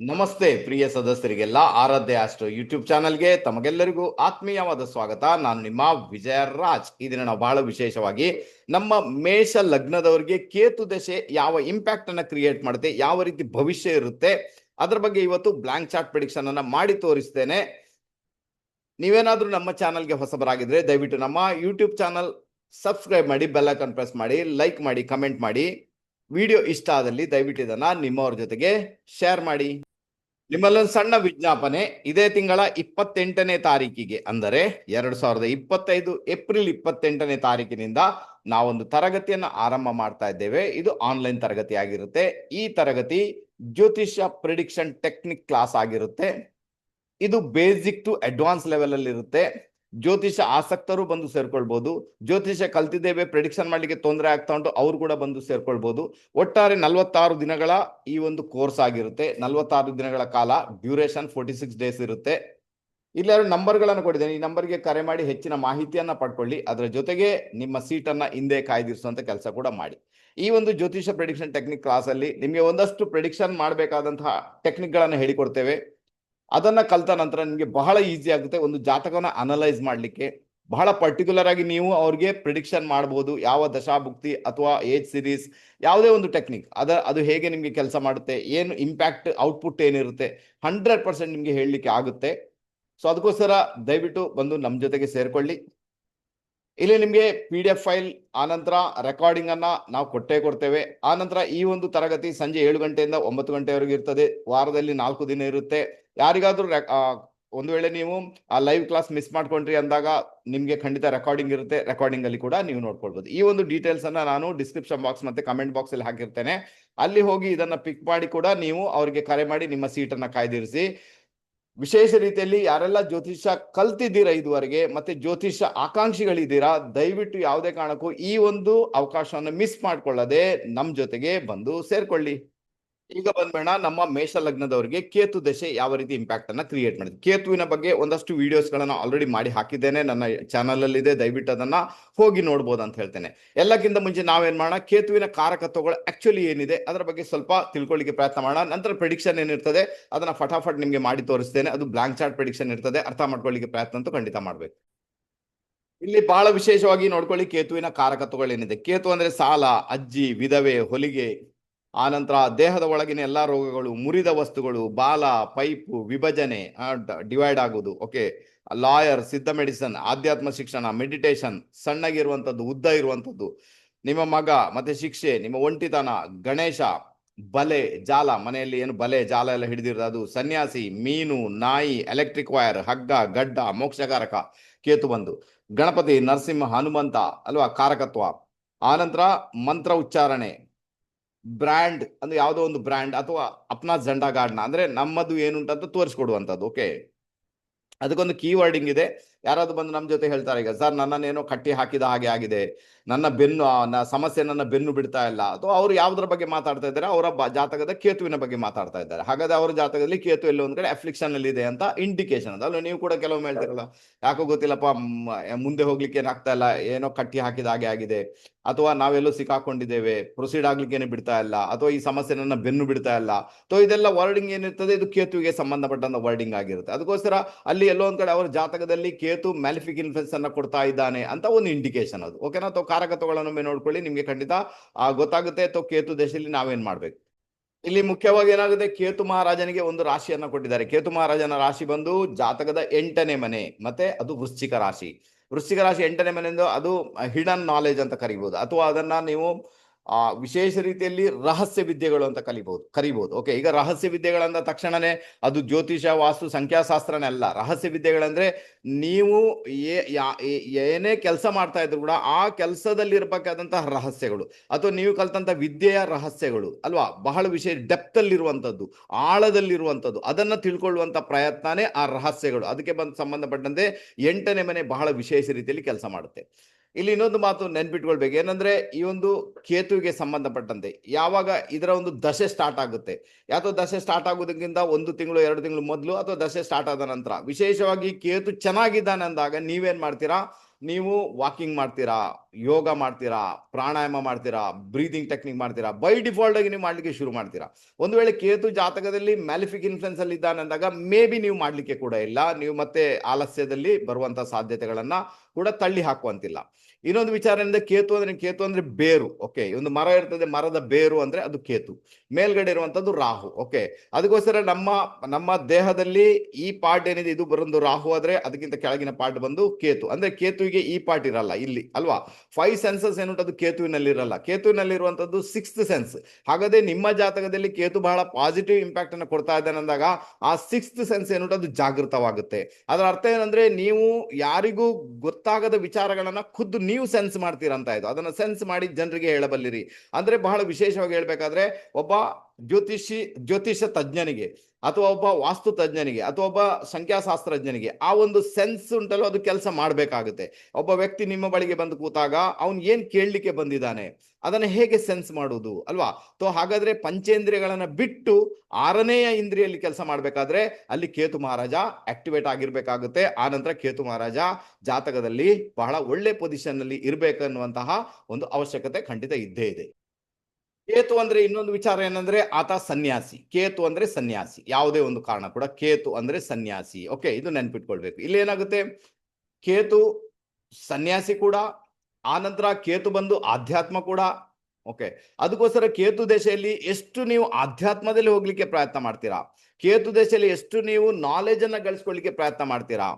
ನಮಸ್ತೆ ಪ್ರಿಯ ಸದಸ್ಯರಿಗೆಲ್ಲ ಆರಾಧ್ಯ astro YouTube ಚಾನಲ್ಗೆ ತಮಗೆಲ್ಲರಿಗೂ ಆತ್ಮೀಯವಾದ ಸ್ವಾಗತ. ನಾನು ನಿಮ್ಮ ವಿಜಯ ರಾಜ್ ಈ ದಿನ ನಾವು ಬಹಳ ವಿಶೇಷವಾಗಿ ನಮ್ಮ ಮೇಷ ಲಗ್ನದವರಿಗೆ ಕೇತು ದಶೆ ಯಾವ ಇಂಪ್ಯಾಕ್ಟ್ ಅನ್ನ ಕ್ರಿಯೇಟ್ ಮಾಡುತ್ತೆ, ಯಾವ ರೀತಿ ಭವಿಷ್ಯ ಇರುತ್ತೆ, ಅದ್ರ ಬಗ್ಗೆ ಇವತ್ತು ಬ್ಲಾಂಕ್ ಚಾರ್ಟ್ ಪ್ರಿಡಿಕ್ಷನ್ ಅನ್ನ ಮಾಡಿ ತೋರಿಸ್ತೇನೆ. ನೀವೇನಾದ್ರೂ ನಮ್ಮ ಚಾನಲ್ಗೆ ಹೊಸಬರಾಗಿದ್ರೆ ದಯವಿಟ್ಟು ನಮ್ಮ ಯೂಟ್ಯೂಬ್ ಚಾನಲ್ ಸಬ್ಸ್ಕ್ರೈಬ್ ಮಾಡಿ ಬೆಲ್ ಐಕನ್ ಪ್ರೆಸ್ ಮಾಡಿ ಲೈಕ್ ಮಾಡಿ ಕಮೆಂಟ್ ಮಾಡಿ. ವಿಡಿಯೋ ಇಷ್ಟ ಆದಲ್ಲಿ ದಯವಿಟ್ಟು ಇದನ್ನ ನಿಮ್ಮವ್ರ ಜೊತೆಗೆ ಶೇರ್ ಮಾಡಿ. ನಿಮ್ಮಲ್ಲೊಂದು ಸಣ್ಣ ವಿಜ್ಞಾಪನೆ. ಇದೇ ತಿಂಗಳ ಇಪ್ಪತ್ತೆಂಟನೇ ತಾರೀಕಿಗೆ, ಅಂದರೆ ಎರಡು ಸಾವಿರದ ಇಪ್ಪತ್ತೈದು ಏಪ್ರಿಲ್ ಇಪ್ಪತ್ತೆಂಟನೇ ತಾರೀಕಿನಿಂದ ನಾವೊಂದು ತರಗತಿಯನ್ನು ಆರಂಭ ಮಾಡ್ತಾ ಇದ್ದೇವೆ. ಇದು ಆನ್ಲೈನ್ ತರಗತಿ ಆಗಿರುತ್ತೆ. ಈ ತರಗತಿ ಜ್ಯೋತಿಷ್ಯ ಪ್ರಿಡಿಕ್ಷನ್ ಟೆಕ್ನಿಕ್ ಕ್ಲಾಸ್ ಆಗಿರುತ್ತೆ. ಇದು ಬೇಸಿಕ್ ಟು ಅಡ್ವಾನ್ಸ್ ಲೆವೆಲ್ ಅಲ್ಲಿ ಇರುತ್ತೆ ಜ್ಯೋತಿಷ ಆಸಕ್ತರು ಬಂದು ಸೇರ್ಕೊಳ್ಬಹುದು ಜ್ಯೋತಿಷ ಕಲ್ತಿದ್ದೇವೆ ಪ್ರೆಡಿಕ್ಷನ್ ಮಾಡ್ಲಿಕ್ಕೆ ತೊಂದರೆ ಆಗ್ತಾ ಉಂಟು, ಅವ್ರು ಕೂಡ ಬಂದು ಸೇರ್ಕೊಳ್ಬಹುದು ಒಟ್ಟಾರೆ ನಲವತ್ತಾರು ದಿನಗಳ ಈ ಒಂದು ಕೋರ್ಸ್ ಆಗಿರುತ್ತೆ. ನಲವತ್ತಾರು ದಿನಗಳ ಕಾಲ ಡ್ಯೂರೇಷನ್ ಫೋರ್ಟಿ ಸಿಕ್ಸ್ ಡೇಸ್ ಇರುತ್ತೆ. ಇಲ್ಲಾದ್ರೂ ನಂಬರ್ಗಳನ್ನು ಕೊಟ್ಟಿದ್ದೇನೆ. ಈ ನಂಬರ್ಗೆ ಕರೆ ಮಾಡಿ ಹೆಚ್ಚಿನ ಮಾಹಿತಿಯನ್ನ ಪಡ್ಕೊಳ್ಳಿ. ಅದರ ಜೊತೆಗೆ ನಿಮ್ಮ ಸೀಟನ್ನ ಹಿಂದೆ ಕಾಯ್ದಿರಿಸುವಂತ ಕೆಲಸ ಕೂಡ ಮಾಡಿ. ಈ ಒಂದು ಜ್ಯೋತಿಷ ಪ್ರೆಡಿಕ್ಷನ್ ಟೆಕ್ನಿಕ್ ಕ್ಲಾಸ್ ಅಲ್ಲಿ ನಿಮಗೆ ಒಂದಷ್ಟು ಪ್ರೆಡಿಕ್ಷನ್ ಮಾಡಬೇಕಾದಂತಹ ಟೆಕ್ನಿಕ್ ಗಳನ್ನ ಹೇಳಿಕೊಡ್ತೇವೆ. ಅದನ್ನ ಕಲಿತ ನಂತರ ನಿಮಗೆ ಬಹಳ ಈಸಿ ಆಗುತ್ತೆ. ಒಂದು ಜಾತಕವನ್ನು ಅನಲೈಸ್ ಮಾಡಲಿಕ್ಕೆ. ಬಹಳ ಪರ್ಟಿಕ್ಯುಲರ್ ಆಗಿ ನೀವು ಅವ್ರಿಗೆ ಪ್ರಿಡಿಕ್ಷನ್ ಮಾಡ್ಬೋದು. ಯಾವ ದಶಾಭುಕ್ತಿ ಅಥವಾ ಏಜ್ ಸಿರೀಸ್ ಯಾವುದೇ ಒಂದು ಟೆಕ್ನಿಕ್ ಅದ, ಅದು ಹೇಗೆ ನಿಮಗೆ ಕೆಲಸ ಮಾಡುತ್ತೆ, ಏನು ಇಂಪ್ಯಾಕ್ಟ್ ಔಟ್ಪುಟ್ ಏನಿರುತ್ತೆ ಹಂಡ್ರೆಡ್ ಪರ್ಸೆಂಟ್ ನಿಮಗೆ ಹೇಳಲಿಕ್ಕೆ ಆಗುತ್ತೆ. ಸೊ ಅದಕ್ಕೋಸ್ಕರ ದಯವಿಟ್ಟು ಬಂದು ನಮ್ಮ ಜೊತೆಗೆ ಸೇರ್ಕೊಳ್ಳಿ. ಇಲ್ಲಿ ನಿಮಗೆ ಪಿ ಡಿ ಎಫ್ ಫೈಲ್ ಆನಂತರ ರೆಕಾರ್ಡಿಂಗ್ ಅನ್ನ ನಾವು ಕೊಟ್ಟೇ ಕೊಡ್ತೇವೆ. ಆನಂತರ ಈ ಒಂದು ತರಗತಿ ಸಂಜೆ ಏಳು ಗಂಟೆಯಿಂದ ಒಂಬತ್ತು ಗಂಟೆವರೆಗೆ ಇರ್ತದೆ. ವಾರದಲ್ಲಿ ನಾಲ್ಕು ದಿನ ಇರುತ್ತೆ. ಯಾರಿಗಾದ್ರೂ ಒಂದು ವೇಳೆ ನೀವು ಆ ಲೈವ್ ಕ್ಲಾಸ್ ಮಿಸ್ ಮಾಡ್ಕೊಂಡ್ರಿ ಅಂದಾಗ ನಿಮಗೆ ಖಂಡಿತ ರೆಕಾರ್ಡಿಂಗ್ ಇರುತ್ತೆ. ರೆಕಾರ್ಡಿಂಗ್ ಅಲ್ಲಿ ಕೂಡ ನೀವು ನೋಡ್ಕೊಳ್ಬಹುದು ಈ ಒಂದು ಡೀಟೇಲ್ಸ್ ಅನ್ನ ನಾನು ಡಿಸ್ಕ್ರಿಪ್ಷನ್ ಬಾಕ್ಸ್ ಮತ್ತೆ ಕಮೆಂಟ್ ಬಾಕ್ಸ್ ಅಲ್ಲಿ ಹಾಕಿರ್ತೇನೆ. ಅಲ್ಲಿ ಹೋಗಿ ಇದನ್ನ ಪಿಕ್ ಮಾಡಿ ಕೂಡ ನೀವು ಅವರಿಗೆ ಕರೆ ಮಾಡಿ ನಿಮ್ಮ ಸೀಟನ್ನ ಕಾಯ್ದಿರಿಸಿ. ವಿಶೇಷ ರೀತಿಯಲ್ಲಿ ಯಾರೆಲ್ಲ ಜ್ಯೋತಿಷ್ಯ ಕಲ್ತಿದ್ದೀರಾ ಇದುವರೆಗೆ, ಮತ್ತೆ ಜ್ಯೋತಿಷ್ಯ ಆಕಾಂಕ್ಷಿಗಳಿದ್ದೀರಾ, ದಯವಿಟ್ಟು ಯಾವುದೇ ಕಾರಣಕ್ಕೂ ಈ ಒಂದು ಅವಕಾಶವನ್ನು ಮಿಸ್ ಮಾಡಿಕೊಳ್ಳದೆ ನಮ್ಮ ಜೊತೆಗೆ ಬಂದು ಸೇರ್ಕೊಳ್ಳಿ. ಈಗ ಬಂದ್ಬೇಡ ನಮ್ಮ ಮೇಷ ಲಗ್ನದವರಿಗೆ ಕೇತು ದಶೆ ಯಾವ ರೀತಿ ಇಂಪ್ಯಾಕ್ಟ್ ಅನ್ನ ಕ್ರಿಯೇಟ್ ಮಾಡಿದೆ. ಕೇತುವಿನ ಬಗ್ಗೆ ಒಂದಷ್ಟು ವಿಡಿಯೋಸ್ ಗಳನ್ನ ಆಲ್ರೆಡಿ ಮಾಡಿ ಹಾಕಿದ್ದೇನೆ. ನನ್ನ ಚಾನಲ್ ಅಲ್ಲಿ ಇದೆ ದಯವಿಟ್ಟು ಅದನ್ನ ಹೋಗಿ ನೋಡ್ಬೋದು ಅಂತ ಹೇಳ್ತೇನೆ. ಎಲ್ಲಕ್ಕಿಂತ ಮುಂಚೆ ನಾವೇನ್ ಮಾಡೋಣ? ಕೇತುವಿನ ಕಾರಕತ್ವಗಳು ಆಕ್ಚುಲಿ ಏನಿದೆ? ಅದರ ಬಗ್ಗೆ ಸ್ವಲ್ಪ ತಿಳ್ಕೊಳ್ಳಿಕ್ಕೆ ಪ್ರಯತ್ನ ಮಾಡೋಣ. ನಂತರ ಪ್ರಿಡಿಕ್ಷನ್ ಏನಿರ್ತದೆ? ಅದನ್ನ ಫಟಾಫಟ್ ನಿಮ್ಗೆ ಮಾಡಿ ತೋರಿಸ್ತೇನೆ. ಅದು ಬ್ಲಾಂಕ್ ಚಾರ್ಟ್ ಪ್ರಿಡಿಕ್ಷನ್ ಇರ್ತದೆ. ಅರ್ಥ ಮಾಡ್ಕೊಳ್ಳಿಕ್ಕೆ ಪ್ರಯತ್ನ ಅಂತೂ ಖಂಡಿತ ಮಾಡ್ಬೇಕು. ಇಲ್ಲಿ ಬಹಳ ವಿಶೇಷವಾಗಿ ನೋಡ್ಕೊಳ್ಳಿ ಕೇತುವಿನ ಕಾರಕತ್ವಗಳೇನಿದೆ? ಕೇತು ಅಂದ್ರೆ ಸಾಲ, ಅಜ್ಜಿ, ವಿಧವೆ, ಹೊಲಿಗೆ ಆನಂತರ ದೇಹದ ಒಳಗಿನ ಎಲ್ಲ ರೋಗಗಳು, ಮುರಿದ ವಸ್ತುಗಳು, ಬಾಲ, ಪೈಪು, ವಿಭಜನೆ ಡಿವೈಡ್ ಆಗುವುದು. ಓಕೆ ಲಾಯರ್ ಸಿದ್ಧ ಮೆಡಿಸನ್ ಆಧ್ಯಾತ್ಮ ಶಿಕ್ಷಣ ಮೆಡಿಟೇಷನ್ ಸಣ್ಣಗಿರುವಂಥದ್ದು, ಉದ್ದ ಇರುವಂಥದ್ದು. ನಿಮ್ಮ ಮಗ, ಮತ್ತೆ ಶಿಕ್ಷೆ, ನಿಮ್ಮ ಒಂಟಿತನ, ಗಣೇಶ, ಬಲೆ, ಜಾಲ, ಮನೆಯಲ್ಲಿ ಏನು ಬಲೆ, ಜಾಲ ಎಲ್ಲ ಹಿಡಿದಿರೋದು, ಅದು ಸನ್ಯಾಸಿ, ಮೀನು, ನಾಯಿ ಎಲೆಕ್ಟ್ರಿಕ್ ವೈರ್ ಹಗ್ಗ, ಗಡ್ಡ, ಮೋಕ್ಷಕಾರಕ, ಕೇತು ಬಂದು. ಗಣಪತಿ, ನರಸಿಂಹ, ಹನುಮಂತ, ಅಲ್ವಾ, ಕಾರಕತ್ವ. ಆನಂತರ ಮಂತ್ರ ಉಚ್ಚಾರಣೆ ಬ್ರ್ಯಾಂಡ್ ಅಂದ್ರೆ ಯಾವುದೋ ಒಂದು ಬ್ರ್ಯಾಂಡ್ ಅಥವಾ ಅಪ್ನಾ ಜಂಡಾ ಗಾರ್ಡ್ನ, ಅಂದ್ರೆ ನಮ್ಮದು ಏನುಂಟಂತ ತೋರಿಸ್ಕೊಡುವಂಥದ್ದು ಓಕೆ ಅದಕ್ಕೊಂದು ಕೀವರ್ಡಿಂಗ್ ಇದೆ. ಯಾರಾದ್ರೂ ಬಂದು ನಮ್ಮ ಜೊತೆ ಹೇಳ್ತಾರೆ, ಈಗ ಸರ್ ನನ್ನನ್ನೇನೋ ಕಟ್ಟಿ ಹಾಕಿದ ಹಾಗೆ ಆಗಿದೆ. ನನ್ನ ಬೆನ್ನು ಸಮಸ್ಯೆ ನನ್ನ ಬೆನ್ನು ಬಿಡ್ತಾ ಇಲ್ಲ. ಅಥವಾ ಅವರು ಯಾವ್ದ್ರ ಬಗ್ಗೆ ಮಾತಾಡ್ತಾ ಇದ್ದಾರೆ, ಅವರ ಜಾತಕದ ಕೇತುವಿನ ಬಗ್ಗೆ ಮಾತಾಡ್ತಾ ಇದ್ದಾರೆ. ಹಾಗಾದ್ರೆ ಅವರ ಜಾತಕದಲ್ಲಿ ಕೇತು ಎಲ್ಲೋ ಒಂದ್ ಕಡೆ ಅಫ್ಲಿಕ್ಷನ್ ಅಲ್ಲಿ ಇದೆ ಅಂತ ಇಂಡಿಕೇಶನ್ ಅದಲ್ಲ ನೀವು ಕೂಡ ಕೆಲವೊಮ್ಮೆ ಹೇಳ್ತಿರಲ್ಲ, ಯಾಕೋ ಗೊತ್ತಿಲ್ಲಪ್ಪ ಮುಂದೆ ಹೋಗ್ಲಿಕ್ಕೆ ಏನಾಗ್ತಾ ಇಲ್ಲ, ಏನೋ ಕಟ್ಟಿ ಹಾಕಿದ ಹಾಗೆ ಆಗಿದೆ. ಅಥವಾ ನಾವೆಲ್ಲೋ ಸಿಕ್ಕಾಕೊಂಡಿದ್ದೇವೆ ಪ್ರೊಸೀಡ್ ಆಗ್ಲಿಕ್ಕೇನೆ ಬಿಡ್ತಾ ಇಲ್ಲ, ಅಥವಾ ಈ ಸಮಸ್ಯೆ ನನ್ನ ಬೆನ್ನು ಬಿಡ್ತಾ ಇಲ್ಲ. ಅಥವಾ ಇದೆಲ್ಲ ವರ್ಡಿಂಗ್ ಏನಿರ್ತದೆ, ಇದು ಕೇತುವಿಗೆ ಸಂಬಂಧಪಟ್ಟಂತ ವರ್ಡಿಂಗ್ ಆಗಿರುತ್ತೆ. ಅದಕ್ಕೋಸ್ಕರ ಅಲ್ಲಿ ಎಲ್ಲೋ ಒಂದ್ ಕಡೆ ಅವರ ಜಾತಕದಲ್ಲಿ ಕೇತು ಮ್ಯಾಲಿಫಿಕ್ ಇನ್ಫ್ಲುಯೆನ್ಸ್ ಅನ್ನ ಕೊಡ್ತಾ ಇದ್ದಾನೆ ಅಂತ ಒಂದು ಇಂಡಿಕೇಶನ್ ಅದು. ಓಕೆನಾ ಅಥವಾ ಕಾರಕತ್ವಗಳನ್ನು ನೋಡ್ಕೊಳ್ಳಿ, ನಿಮ್ಗೆ ಖಂಡಿತ ಗೊತ್ತಾಗುತ್ತೆ. ಅಥವಾ ಕೇತು ದೇಶದಲ್ಲಿ ನಾವೇನ್ ಮಾಡ್ಬೇಕು? ಇಲ್ಲಿ ಮುಖ್ಯವಾಗಿ ಏನಾಗುತ್ತೆ? ಕೇತು ಮಹಾರಾಜನಿಗೆ ಒಂದು ರಾಶಿಯನ್ನ ಕೊಟ್ಟಿದ್ದಾರೆ. ಕೇತು ಮಹಾರಾಜನ ರಾಶಿ ಬಂದು ಜಾತಕದ ಎಂಟನೇ ಮನೆ, ಮತ್ತೆ ಅದು ವೃಶ್ಚಿಕ ರಾಶಿ. ವೃಶ್ಚಿಕ ರಾಶಿ ಎಂಟನೇ ಮನೆ ಅದು ಹಿಡನ್ ನಾಲೆಜ್ ಅಂತ ಕರಿಬಹುದು ಅಥವಾ ಅದನ್ನ ನೀವು ಆ ವಿಶೇಷ ರೀತಿಯಲ್ಲಿ ರಹಸ್ಯ ವಿದ್ಯೆಗಳು ಅಂತ ಕಲಿಬಹುದು ಕರಿಬಹುದು ಓಕೆ ಈಗ ರಹಸ್ಯ ವಿದ್ಯೆಗಳಂದ ತಕ್ಷಣನೇ ಅದು ಜ್ಯೋತಿಷ, ವಾಸ್ತು, ಸಂಖ್ಯಾಶಾಸ್ತ್ರನೇ ಅಲ್ಲ. ರಹಸ್ಯ ವಿದ್ಯೆಗಳಂದ್ರೆ ನೀವು ಏನೇ ಕೆಲಸ ಮಾಡ್ತಾ ಇದ್ರು ಕೂಡ ಆ ಕೆಲಸದಲ್ಲಿ ಇರಬೇಕಾದಂತಹ ರಹಸ್ಯಗಳು ಅಥವಾ ನೀವು ಕಲ್ತಂತ ವಿದ್ಯೆಯ ರಹಸ್ಯಗಳು ಅಲ್ವಾ? ಬಹಳ ವಿಷಯ ಡೆಪ್ತ್ ಅಲ್ಲಿರುವಂತದ್ದು ಆಳದಲ್ಲಿರುವಂತದ್ದು ಅದನ್ನ ತಿಳ್ಕೊಳ್ಳುವಂತ ಪ್ರಯತ್ನನೇ ಆ ರಹಸ್ಯಗಳು. ಅದಕ್ಕೆ ಬಂದು ಸಂಬಂಧಪಟ್ಟಂತೆ ಎಂಟನೇ ಮನೆ ಬಹಳ ವಿಶೇಷ ರೀತಿಯಲ್ಲಿ ಕೆಲಸ ಮಾಡುತ್ತೆ. ಇಲ್ಲಿ ಇನ್ನೊಂದು ಮಾತು ನೆನ್ಪಿಟ್ಕೊಳ್ಬೇಕು. ಏನಂದ್ರೆ ಈ ಒಂದು ಕೇತುವಿಗೆ ಸಂಬಂಧಪಟ್ಟಂತೆ. ಯಾವಾಗ ಇದರ ಒಂದು ದಶೆ ಸ್ಟಾರ್ಟ್ ಆಗುತ್ತೆ. ಯಾತೋ ದಶೆ ಸ್ಟಾರ್ಟ್ ಆಗೋದಕ್ಕಿಂತ ಒಂದು ತಿಂಗಳು, ಎರಡು ತಿಂಗಳು ಮೊದಲು ಅಥವಾ ದಶೆ ಸ್ಟಾರ್ಟ್ ಆದ ನಂತರ. ವಿಶೇಷವಾಗಿ ಕೇತು ಚೆನ್ನಾಗಿದ್ದಾನೆ ಅಂದಾಗ ನೀವೇನ್ ಮಾಡ್ತೀರಾ? ನೀವು ವಾಕಿಂಗ್ ಮಾಡ್ತೀರಾ, ಯೋಗ ಮಾಡ್ತೀರಾ, ಪ್ರಾಣಾಯಾಮ ಮಾಡ್ತೀರಾ ಬ್ರೀದಿಂಗ್ ಟೆಕ್ನಿಕ್ ಮಾಡ್ತೀರಾ ಬೈ ಡಿಫಾಲ್ಟ್ ಆಗಿ ನೀವು ಮಾಡಲಿಕ್ಕೆ ಶುರು ಮಾಡ್ತೀರಾ. ಒಂದು ವೇಳೆ ಕೇತು ಜಾತಕದಲ್ಲಿ ಮ್ಯಾಲಿಫಿಕ್ ಇನ್ಫ್ಲುಯೆನ್ಸ್ ಅಲ್ಲಿ ಇದ್ದಾನೆ ಅಂದಾಗ ಮೇ ಬಿ ನೀವು ಮಾಡಲಿಕ್ಕೆ ಕೂಡ ಇಲ್ಲ. ನೀವು ಮತ್ತೆ ಆಲಸ್ಯದಲ್ಲಿ ಬರುವಂತ ಸಾಧ್ಯತೆಗಳನ್ನ ಕೂಡ ತಳ್ಳಿ ಹಾಕುವಂತಿಲ್ಲ. ಇನ್ನೊಂದು ವಿಚಾರ ಏನಿದೆ ಕೇತು ಅಂದ್ರೆ ಕೇತು ಅಂದ್ರೆ ಬೇರು ಓಕೆ ಒಂದು ಮರ ಇರ್ತದೆ, ಮರದ ಬೇರು ಅಂದ್ರೆ ಅದು ಕೇತು. ಮೇಲ್ಗಡೆ ಇರುವಂತದ್ದು ರಾಹು ಓಕೆ ಅದಕ್ಕೋಸ್ಕರ ನಮ್ಮ ನಮ್ಮ ದೇಹದಲ್ಲಿ ಈ ಪಾರ್ಟ್ ಏನಿದೆ, ಇದು ಬರೋದು ರಾಹು ಆದ್ರೆ ಅದಕ್ಕಿಂತ ಕೆಳಗಿನ ಪಾರ್ಟ್ ಬಂದು ಕೇತು. ಅಂದ್ರೆ ಕೇತುವಿಗೆ ಈ ಪಾರ್ಟ್ ಇರಲ್ಲ, ಇಲ್ಲಿ, ಅಲ್ವಾ? ಫೈವ್ ಸೆನ್ಸಸ್ ಏನುಂಟು, ಅದು ಕೇತುವಿನಲ್ಲಿ ಇರಲ್ಲ. ಕೇತುವಿನಲ್ಲಿರುವಂತದ್ದು ಸಿಕ್ಸ್ತ್ ಸೆನ್ಸ್ ಹಾಗಾದ್ರೆ ನಿಮ್ಮ ಜಾತಕದಲ್ಲಿ ಕೇತು ಬಹಳ ಪಾಸಿಟಿವ್ ಇಂಪ್ಯಾಕ್ಟ್ ಅನ್ನು ಕೊಡ್ತಾ ಇದ್ದಾನೆ ಅಂದಾಗ ಆ ಸಿಕ್ಸ್ತ್ ಸೆನ್ಸ್ ಏನುಂಟು, ಅದು ಜಾಗೃತವಾಗುತ್ತೆ. ಅದರ ಅರ್ಥ ಏನಂದ್ರೆ ನೀವು ಯಾರಿಗೂ ಗೊತ್ತಾಗದ ವಿಚಾರಗಳನ್ನ ಖುದ್ದು ನೀವು ಸೆನ್ಸ್ ಮಾಡ್ತೀರಾ ಅಂತ ಅದನ್ನು ಸೆನ್ಸ್ ಮಾಡಿ ಜನರಿಗೆ ಹೇಳಬಲ್ಲಿರಿ. ಅಂದರೆ ಬಹಳ ವಿಶೇಷವಾಗಿ ಹೇಳಬೇಕಾದ್ರೆ ಒಬ್ಬ ಜ್ಯೋತಿಷಿ, ಜ್ಯೋತಿಷ ತಜ್ಞನಿಗೆ ಅಥವಾ ಒಬ್ಬ ವಾಸ್ತು ತಜ್ಞನಿಗೆ ಅಥವಾ ಒಬ್ಬ ಸಂಖ್ಯಾಶಾಸ್ತ್ರಜ್ಞನಿಗೆ ಆ ಒಂದು ಸೆನ್ಸ್ ಉಂಟಲ್ಲೋ, ಅದು ಕೆಲಸ ಮಾಡಬೇಕಾಗುತ್ತೆ. ಒಬ್ಬ ವ್ಯಕ್ತಿ ನಿಮ್ಮ ಬಳಿಗೆ ಬಂದು ಕೂತಾಗ ಅವನು ಏನು ಕೇಳಲಿಕ್ಕೆ ಬಂದಿದ್ದಾನೆ, ಅದನ್ನು ಹೇಗೆ ಸೆನ್ಸ್ ಮಾಡುವುದು, ಅಲ್ವಾ? ತೋ, ಹಾಗಾದ್ರೆ ಪಂಚೇಂದ್ರಿಯಗಳನ್ನು ಬಿಟ್ಟು ಆರನೆಯ ಇಂದ್ರಿಯಲ್ಲಿ ಕೆಲಸ ಮಾಡಬೇಕಾದ್ರೆ ಅಲ್ಲಿ ಕೇತು ಮಹಾರಾಜ ಆಕ್ಟಿವೇಟ್ ಆಗಿರ್ಬೇಕಾಗುತ್ತೆ. ಆ ನಂತರ ಕೇತು ಮಹಾರಾಜ ಜಾತಕದಲ್ಲಿ ಬಹಳ ಒಳ್ಳೆ ಪೊಸಿಷನ್ನಲ್ಲಿ ಇರಬೇಕನ್ನುವಂತಹ ಒಂದು ಅವಶ್ಯಕತೆ ಖಂಡಿತ ಇದ್ದೇ ಇದೆ. ಕೇತು ಅಂದ್ರೆ ಇನ್ನೊಂದು ವಿಚಾರ ಏನಂದ್ರೆ ಆತ ಸನ್ಯಾಸಿ. ಕೇತು ಅಂದ್ರೆ ಸನ್ಯಾಸಿ. ಯಾವುದೇ ಒಂದು ಕಾರಣ ಕೂಡ ಕೇತು ಅಂದ್ರೆ ಸನ್ಯಾಸಿ. ಓಕೆ ಇದು ನೆನ್ಪಿಟ್ಕೊಳ್ಬೇಕು. ಇಲ್ಲಿ ಏನಾಗುತ್ತೆ? ಕೇತು ಸನ್ಯಾಸಿ ಕೂಡ ಆನಂತರ ಕೇತು ಬಂದು ಆಧ್ಯಾತ್ಮ ಕೂಡ. ಓಕೆ ಅದಕ್ಕೋಸ್ಕರ ಕೇತು ದೇಶದಲ್ಲಿ ಎಷ್ಟು ನೀವು ಆಧ್ಯಾತ್ಮದಲ್ಲಿ ಹೋಗ್ಲಿಕ್ಕೆ ಪ್ರಯತ್ನ ಮಾಡ್ತೀರಾ? ಕೇತು ದೇಶದಲ್ಲಿ ಎಷ್ಟು ನೀವು ನಾಲೆಜ್ ಅನ್ನ ಗಳಿಸ್ಕೊಳ್ಳಿಕ್ಕೆ ಪ್ರಯತ್ನ ಮಾಡ್ತೀರಾ?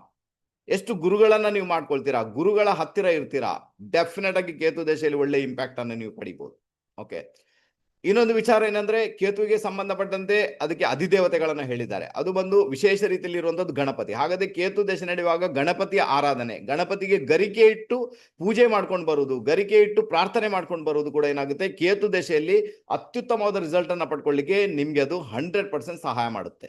ಎಷ್ಟು ಗುರುಗಳನ್ನ ನೀವು ಮಾಡ್ಕೊಳ್ತೀರಾ? ಗುರುಗಳ ಹತ್ತಿರ ಇರ್ತೀರಾ? ಡೆಫಿನೆಟ್ ಆಗಿ ಕೇತು ದೇಶದಲ್ಲಿ ಒಳ್ಳೆ ಇಂಪ್ಯಾಕ್ಟ್ ಅನ್ನು ನೀವು ಪಡಿಬಹುದು ಓಕೆ ಇನ್ನೊಂದು ವಿಚಾರ ಏನಂದ್ರೆ ಕೇತುವಿಗೆ ಸಂಬಂಧಪಟ್ಟಂತೆ ಅದಕ್ಕೆ ಅಧಿದೇವತೆಗಳನ್ನ ಹೇಳಿದ್ದಾರೆ. ಅದು ಬಂದು ವಿಶೇಷ ರೀತಿಯಲ್ಲಿ ಇರುವಂತದ್ದು ಗಣಪತಿ. ಹಾಗಾದ್ರೆ ಕೇತು ದೇಶ ನಡೆಯುವಾಗ ಗಣಪತಿಯ ಆರಾಧನೆ, ಗಣಪತಿಗೆ ಗರಿಕೆ ಇಟ್ಟು ಪೂಜೆ ಮಾಡ್ಕೊಂಡು ಬರುವುದು, ಗರಿಕೆ ಇಟ್ಟು ಪ್ರಾರ್ಥನೆ ಮಾಡ್ಕೊಂಡು ಬರುವುದು ಕೂಡ ಏನಾಗುತ್ತೆ? ಕೇತು ದೇಶದಲ್ಲಿ ಅತ್ಯುತ್ತಮವಾದ ರಿಸಲ್ಟ್ ಅನ್ನ ಪಡ್ಕೊಳ್ಳಿಕ್ಕೆ ನಿಮ್ಗೆ ಅದು ಹಂಡ್ರೆಡ್ ಪರ್ಸೆಂಟ್ ಸಹಾಯ ಮಾಡುತ್ತೆ.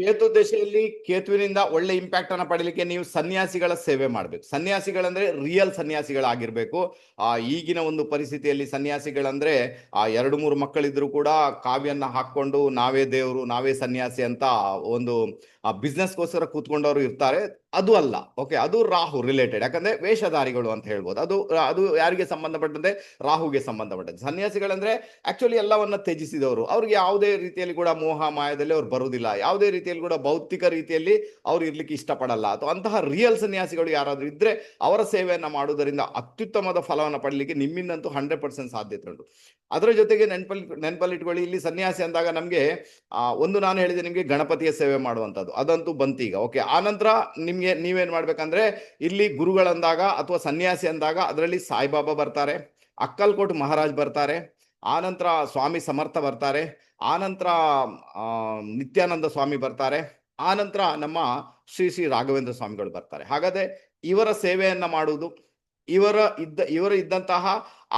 ಕೇತು ದಶೆಯಲ್ಲಿ ಕೇತುವಿನಿಂದ ಒಳ್ಳೆ ಇಂಪ್ಯಾಕ್ಟ್ ಅನ್ನ ಪಡೀಲಿಕ್ಕೆ ನೀವು ಸನ್ಯಾಸಿಗಳ ಸೇವೆ ಮಾಡ್ಬೇಕು. ಸನ್ಯಾಸಿಗಳಂದ್ರೆ ರಿಯಲ್ ಸನ್ಯಾಸಿಗಳಾಗಿರ್ಬೇಕು. ಆ ಈಗಿನ ಒಂದು ಪರಿಸ್ಥಿತಿಯಲ್ಲಿ ಸನ್ಯಾಸಿಗಳಂದ್ರೆ ಆ ಎರಡು ಮೂರು ಮಕ್ಕಳಿದ್ರು ಕೂಡ ಕಾವ್ಯನ್ನ ಹಾಕೊಂಡು ನಾವೇ ದೇವರು, ನಾವೇ ಸನ್ಯಾಸಿ ಅಂತ ಒಂದು ಆ ಬಿಸ್ನೆಸ್ಗೋಸ್ಕರ ಕೂತ್ಕೊಂಡವರು ಇರ್ತಾರೆ. ಅದು ಅಲ್ಲ. ಓಕೆ ಅದು ರಾಹು ರಿಲೇಟೆಡ್ ಯಾಕಂದ್ರೆ ವೇಷಧಾರಿಗಳು ಅಂತ ಹೇಳ್ಬೋದು. ಅದು ಅದು ಯಾರಿಗೆ ಸಂಬಂಧಪಟ್ಟಂತೆ? ರಾಹುಗೆ ಸಂಬಂಧಪಟ್ಟಂತೆ. ಸನ್ಯಾಸಿಗಳಂದ್ರೆ ಆಕ್ಚುಲಿ ಎಲ್ಲವನ್ನ ತ್ಯಜಿಸಿದವರು. ಅವ್ರಿಗೆ ಯಾವುದೇ ರೀತಿಯಲ್ಲಿ ಕೂಡ ಮೋಹ, ಮಾಯದಲ್ಲಿ ಅವ್ರು ಬರುವುದಿಲ್ಲ. ಯಾವುದೇ ರೀತಿಯಲ್ಲಿ ಕೂಡ ಭೌತಿಕ ರೀತಿಯಲ್ಲಿ ಅವ್ರು ಇರ್ಲಿಕ್ಕೆ ಇಷ್ಟಪಡಲ್ಲ. ಅಥವಾ ಅಂತಹ ರಿಯಲ್ ಸನ್ಯಾಸಿಗಳು ಯಾರಾದ್ರೂ ಇದ್ರೆ ಅವರ ಸೇವೆಯನ್ನು ಮಾಡುವುದರಿಂದ ಅತ್ಯುತ್ತಮದ ಫಲವನ್ನು ಪಡಲಿಕ್ಕೆ ನಿಮ್ಮಿಂದಂತೂ ಹಂಡ್ರೆಡ್ ಪರ್ಸೆಂಟ್ ಸಾಧ್ಯತೆ ಉಂಟು. ಅದರ ಜೊತೆಗೆ ನೆನಪಲ್ಲಿ ನೆನಪಲ್ಲಿ ಇಟ್ಕೊಳ್ಳಿ ಇಲ್ಲಿ ಸನ್ಯಾಸಿ ಅಂದಾಗ ನಮಗೆ ಒಂದು ನಾನು ಹೇಳಿದೆ ನಿಮಗೆ ಗಣಪತಿಯ ಸೇವೆ ಅದಂತೂ ಈಗ. ಓಕೆ ಆ ನಂತರ ನಿಮಗೆ ನೀವೇನು ಮಾಡ್ಬೇಕಂದ್ರೆ, ಇಲ್ಲಿ ಗುರುಗಳಂದಾಗ ಅಥವಾ ಸನ್ಯಾಸಿ ಅಂದಾಗ ಅದರಲ್ಲಿ ಸಾಯಿಬಾಬಾ ಬರ್ತಾರೆ, ಅಕ್ಕಲ್ಕೋಟ್ ಮಹಾರಾಜ್ ಬರ್ತಾರೆ ಆನಂತರ ಸ್ವಾಮಿ ಸಮರ್ಥ ಬರ್ತಾರೆ ಆನಂತರ ನಿತ್ಯಾನಂದ ಸ್ವಾಮಿ ಬರ್ತಾರೆ ಆನಂತರ ನಮ್ಮ ಶ್ರೀ ಶ್ರೀ ರಾಘವೇಂದ್ರ ಸ್ವಾಮಿಗಳು ಬರ್ತಾರೆ. ಹಾಗಾದ್ರೆ ಇವರ ಸೇವೆಯನ್ನು ಮಾಡುವುದು ಇವರ ಇದ್ದ, ಇವರು ಇದ್ದಂತಹ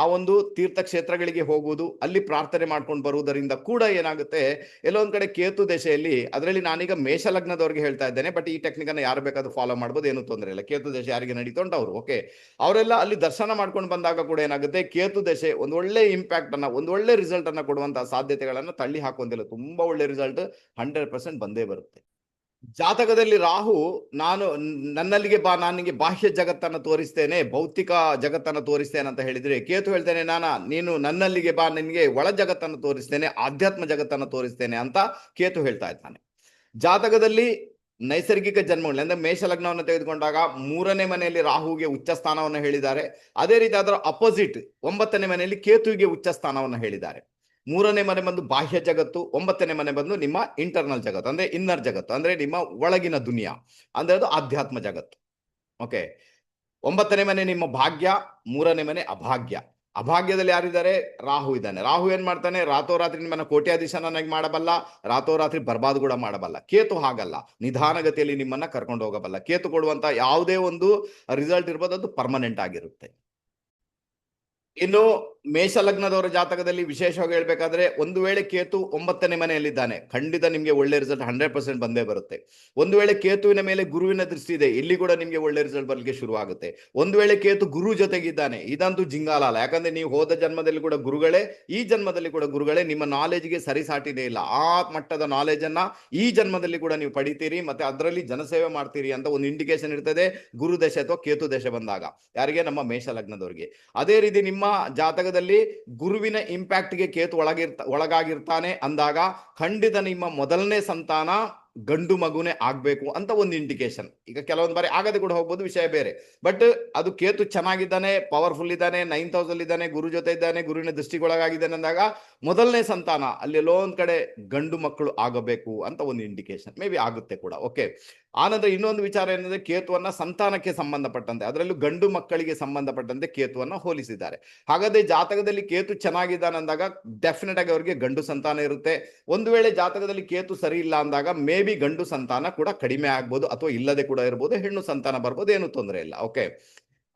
ಆ ಒಂದು ತೀರ್ಥಕ್ಷೇತ್ರಗಳಿಗೆ ಹೋಗುವುದು, ಅಲ್ಲಿ ಪ್ರಾರ್ಥನೆ ಮಾಡ್ಕೊಂಡು ಬರುವುದರಿಂದ ಕೂಡ ಏನಾಗುತ್ತೆ ಎಲ್ಲೊಂದ್ ಕಡೆ ಕೇತು ದಶೆಯಲ್ಲಿ ಅದರಲ್ಲಿ ನಾನೀಗ ಮೇಷ ಲಗ್ನದವ್ರಿಗೆ ಹೇಳ್ತಾ ಇದ್ದೇನೆ, ಬಟ್ ಈ ಟೆಕ್ನಿಕ್ ಅನ್ನ ಯಾರು ಬೇಕಾದ್ರೂ ಫಾಲೋ ಮಾಡ್ಬೋದು, ಏನು ತೊಂದರೆ ಇಲ್ಲ. ಕೇತು ದಶೆ ಯಾರಿಗೆ ನಡೀತೊಂಡು ಅವರು ಓಕೆ ಅವರೆಲ್ಲ ಅಲ್ಲಿ ದರ್ಶನ ಮಾಡ್ಕೊಂಡು ಬಂದಾಗ ಕೂಡ ಏನಾಗುತ್ತೆ, ಕೇತು ದಶೆ ಒಂದು ಒಳ್ಳೆ ಇಂಪ್ಯಾಕ್ಟ್ ಅನ್ನ, ಒಂದು ಒಳ್ಳೆ ರಿಸಲ್ಟ್ ಅನ್ನ ಕೊಡುವಂತಹ ಸಾಧ್ಯತೆಗಳನ್ನ ತಳ್ಳಿ ಹಾಕುವಂತಿಲ್ಲ ತುಂಬಾ ಒಳ್ಳೆ ರಿಸಲ್ಟ್ ಹಂಡ್ರೆಡ್ ಪರ್ಸೆಂಟ್ ಬಂದೇ ಬರುತ್ತೆ. ಜಾತಕದಲ್ಲಿ ರಾಹು, ನಾನು ನನ್ನಲ್ಲಿಗೆ ಬಾ ನನಗೆ ಬಾಹ್ಯ ಜಗತ್ತನ್ನು ತೋರಿಸ್ತೇನೆ, ಭೌತಿಕ ಜಗತ್ತನ್ನು ತೋರಿಸ್ತೇನೆ ಅಂತ ಹೇಳಿದ್ರೆ, ಕೇತು ಹೇಳ್ತೇನೆ, ನಾನು, ನೀನು ನನ್ನಲ್ಲಿಗೆ ಬಾ, ನಿನಗೆ ಒಳ ಜಗತ್ತನ್ನು ತೋರಿಸ್ತೇನೆ, ಆಧ್ಯಾತ್ಮ ಜಗತ್ತನ್ನು ತೋರಿಸ್ತೇನೆ ಅಂತ ಕೇತು ಹೇಳ್ತಾ ಇದ್ದಾನೆ. ಜಾತಕದಲ್ಲಿ ನೈಸರ್ಗಿಕ ಜನ್ಮಗಳು, ಅಂದ್ರೆ ಮೇಷ ಲಗ್ನವನ್ನು ತೆಗೆದುಕೊಂಡಾಗ ಮೂರನೇ ಮನೆಯಲ್ಲಿ ರಾಹುಗೆ ಉಚ್ಚ ಸ್ಥಾನವನ್ನು ಹೇಳಿದ್ದಾರೆ. ಅದೇ ರೀತಿ ಅದರ ಅಪೋಸಿಟ್ ಒಂಬತ್ತನೇ ಮನೆಯಲ್ಲಿ ಕೇತುವಿಗೆ ಉಚ್ಚ ಸ್ಥಾನವನ್ನು ಹೇಳಿದ್ದಾರೆ. ಮೂರನೇ ಮನೆ ಬಂದು ಬಾಹ್ಯ ಜಗತ್ತು, ಒಂಬತ್ತನೇ ಮನೆ ಬಂದು ನಿಮ್ಮ ಇಂಟರ್ನಲ್ ಜಗತ್ತು, ಅಂದ್ರೆ ಇನ್ನರ್ ಜಗತ್ತು, ಅಂದ್ರೆ ನಿಮ್ಮ ಒಳಗಿನ ದುನಿಯಾ, ಅಂದ್ರೆ ಅದು ಆಧ್ಯಾತ್ಮ ಜಗತ್ತು. ಓಕೆ ಒಂಬತ್ತನೇ ಮನೆ ನಿಮ್ಮ ಭಾಗ್ಯ, ಮೂರನೇ ಮನೆ ಅಭಾಗ್ಯ. ಅಭಾಗ್ಯದಲ್ಲಿ ಯಾರಿದ್ದಾರೆ? ರಾಹು ಇದ್ದಾನೆ. ರಾಹು ಏನ್ ಮಾಡ್ತಾನೆ? ರಾತ್ರೋರಾತ್ರಿ ನಿಮ್ಮನ್ನ ಕೋಟ್ಯಾಧೀಶನಾಗಿ ಮಾಡಬಲ್ಲ, ರಾತೋರಾತ್ರಿ ಬರ್ಬಾದ್ ಕೂಡ ಮಾಡಬಲ್ಲ. ಕೇತು ಹಾಗಲ್ಲ. ನಿಧಾನಗತಿಯಲ್ಲಿ ನಿಮ್ಮನ್ನ ಕರ್ಕೊಂಡು ಹೋಗಬಲ್ಲ. ಕೇತು ಕೊಡುವಂತ ಯಾವುದೇ ಒಂದು ರಿಸಲ್ಟ್ ಇರ್ಬೋದು, ಅದು ಪರ್ಮನೆಂಟ್ ಆಗಿರುತ್ತೆ. ಇನ್ನು ಮೇಷ ಲಗ್ನದವರ ಜಾತಕದಲ್ಲಿ ವಿಶೇಷವಾಗಿ ಹೇಳ್ಬೇಕಾದ್ರೆ ಒಂದು ವೇಳೆ ಕೇತು ಒಂಬತ್ತನೇ ಮನೆಯಲ್ಲಿದ್ದಾನೆ, ಖಂಡಿತ ನಿಮಗೆ ಒಳ್ಳೆ ರಿಸಲ್ಟ್ ಹಂಡ್ರೆಡ್ ಪರ್ಸೆಂಟ್ ಬಂದೇ ಬರುತ್ತೆ. ಒಂದು ವೇಳೆ ಕೇತುವಿನ ಮೇಲೆ ಗುರುವಿನ ದೃಷ್ಟಿ ಇದೆ, ಇಲ್ಲಿ ಕೂಡ ನಿಮಗೆ ಒಳ್ಳೆ ರಿಸಲ್ಟ್ ಬರಲಿಕ್ಕೆ ಶುರುವಾಗುತ್ತೆ. ಒಂದು ವೇಳೆ ಕೇತು ಗುರು ಜೊತೆಗಿದ್ದಾನೆ, ಇದಂತೂ ಜಿಂಗಾಲ ಅಲ್ಲ ಯಾಕಂದ್ರೆ ನೀವು ಹೋದ ಜನ್ಮದಲ್ಲಿ ಕೂಡ ಗುರುಗಳೇ, ಈ ಜನ್ಮದಲ್ಲಿ ಕೂಡ ಗುರುಗಳೇ, ನಿಮ್ಮ ನಾಲೆಜ್ಗೆ ಸರಿಸಾಟಿನೇ ಇಲ್ಲ. ಆ ಮಟ್ಟದ ನಾಲೆಜ್ ಅನ್ನ ಈ ಜನ್ಮದಲ್ಲಿ ಕೂಡ ನೀವು ಪಡಿತೀರಿ, ಮತ್ತೆ ಅದರಲ್ಲಿ ಜನಸೇವೆ ಮಾಡ್ತೀರಿ ಅಂತ ಒಂದು ಇಂಡಿಕೇಶನ್ ಇರ್ತದೆ, ಗುರು ದಶೆ ಅಥವಾ ಕೇತು ದಶೆ ಬಂದಾಗ. ಯಾರಿಗೆ? ನಮ್ಮ ಮೇಷ ಲಗ್ನದವರಿಗೆ ಅದೇ ರೀತಿ ನಿಮ್ಮ ಜಾತಕದಲ್ಲಿ ಗುರುವಿನ ಇಂಪ್ಯಾಕ್ಟ್ಗೆ ಕೇತು ಒಳಗಿರ್ತ, ಒಳಗಾಗಿರ್ತಾನೆ ಅಂದಾಗ ಖಂಡಿತ ನಿಮ್ಮ ಮೊದಲನೇ ಸಂತಾನ ಗಂಡು ಮಗುನೇ ಆಗ್ಬೇಕು ಅಂತ ಒಂದು ಇಂಡಿಕೇಶನ್ ಈಗ ಕೆಲವೊಂದು ಬಾರಿ ಆಗದೆ ಕೂಡ ಹೋಗ್ಬೋದು, ವಿಷಯ ಬೇರೆ. ಬಟ್ ಅದು ಕೇತು ಚೆನ್ನಾಗಿದ್ದಾನೆ ಪವರ್ಫುಲ್ ಇದ್ದಾನೆ ನೈನ್ ತೌಸಂಡ್ ಇದ್ದಾನೆ, ಗುರು ಜೊತೆ ಇದ್ದಾನೆ, ಗುರುವಿನ ದೃಷ್ಟಿಗೊಳಗಾಗಿದ್ದಾನೆ ಅಂದಾಗ ಮೊದಲನೇ ಸಂತಾನ, ಅಲ್ಲಿ ಎಲ್ಲೋ ಒಂದ್ ಕಡೆ ಗಂಡು ಮಕ್ಕಳು ಆಗಬೇಕು ಅಂತ ಒಂದು ಇಂಡಿಕೇಶನ್ ಮೇ ಬಿ ಆಗುತ್ತೆ ಕೂಡ ಓಕೆ ಆನಂತರ ಇನ್ನೊಂದು ವಿಚಾರ ಏನಂದ್ರೆ ಕೇತುವನ್ನ ಸಂತಾನಕ್ಕೆ ಸಂಬಂಧಪಟ್ಟಂತೆ, ಅದರಲ್ಲೂ ಗಂಡು ಮಕ್ಕಳಿಗೆ ಸಂಬಂಧಪಟ್ಟಂತೆ ಕೇತುವನ್ನ ಹೋಲಿಸಿದ್ದಾರೆ. ಹಾಗಾದ್ರೆ ಜಾತಕದಲ್ಲಿ ಕೇತು ಚೆನ್ನಾಗಿದ್ದಾನೆ ಅಂದಾಗ ಡೆಫಿನೆಟ್ ಆಗಿ ಅವರಿಗೆ ಗಂಡು ಸಂತಾನ ಇರುತ್ತೆ. ಒಂದು ವೇಳೆ ಜಾತಕದಲ್ಲಿ ಕೇತು ಸರಿ ಇಲ್ಲ ಅಂದಾಗ ಮೇ ಬಿ ಗಂಡು ಸಂತಾನ ಕೂಡ ಕಡಿಮೆ ಆಗ್ಬೋದು, ಅಥವಾ ಇಲ್ಲದೆ ಕೂಡ ಇರ್ಬೋದು, ಹೆಣ್ಣು ಸಂತಾನ ಬರ್ಬೋದು, ಏನು ತೊಂದರೆ ಇಲ್ಲ ಓಕೆ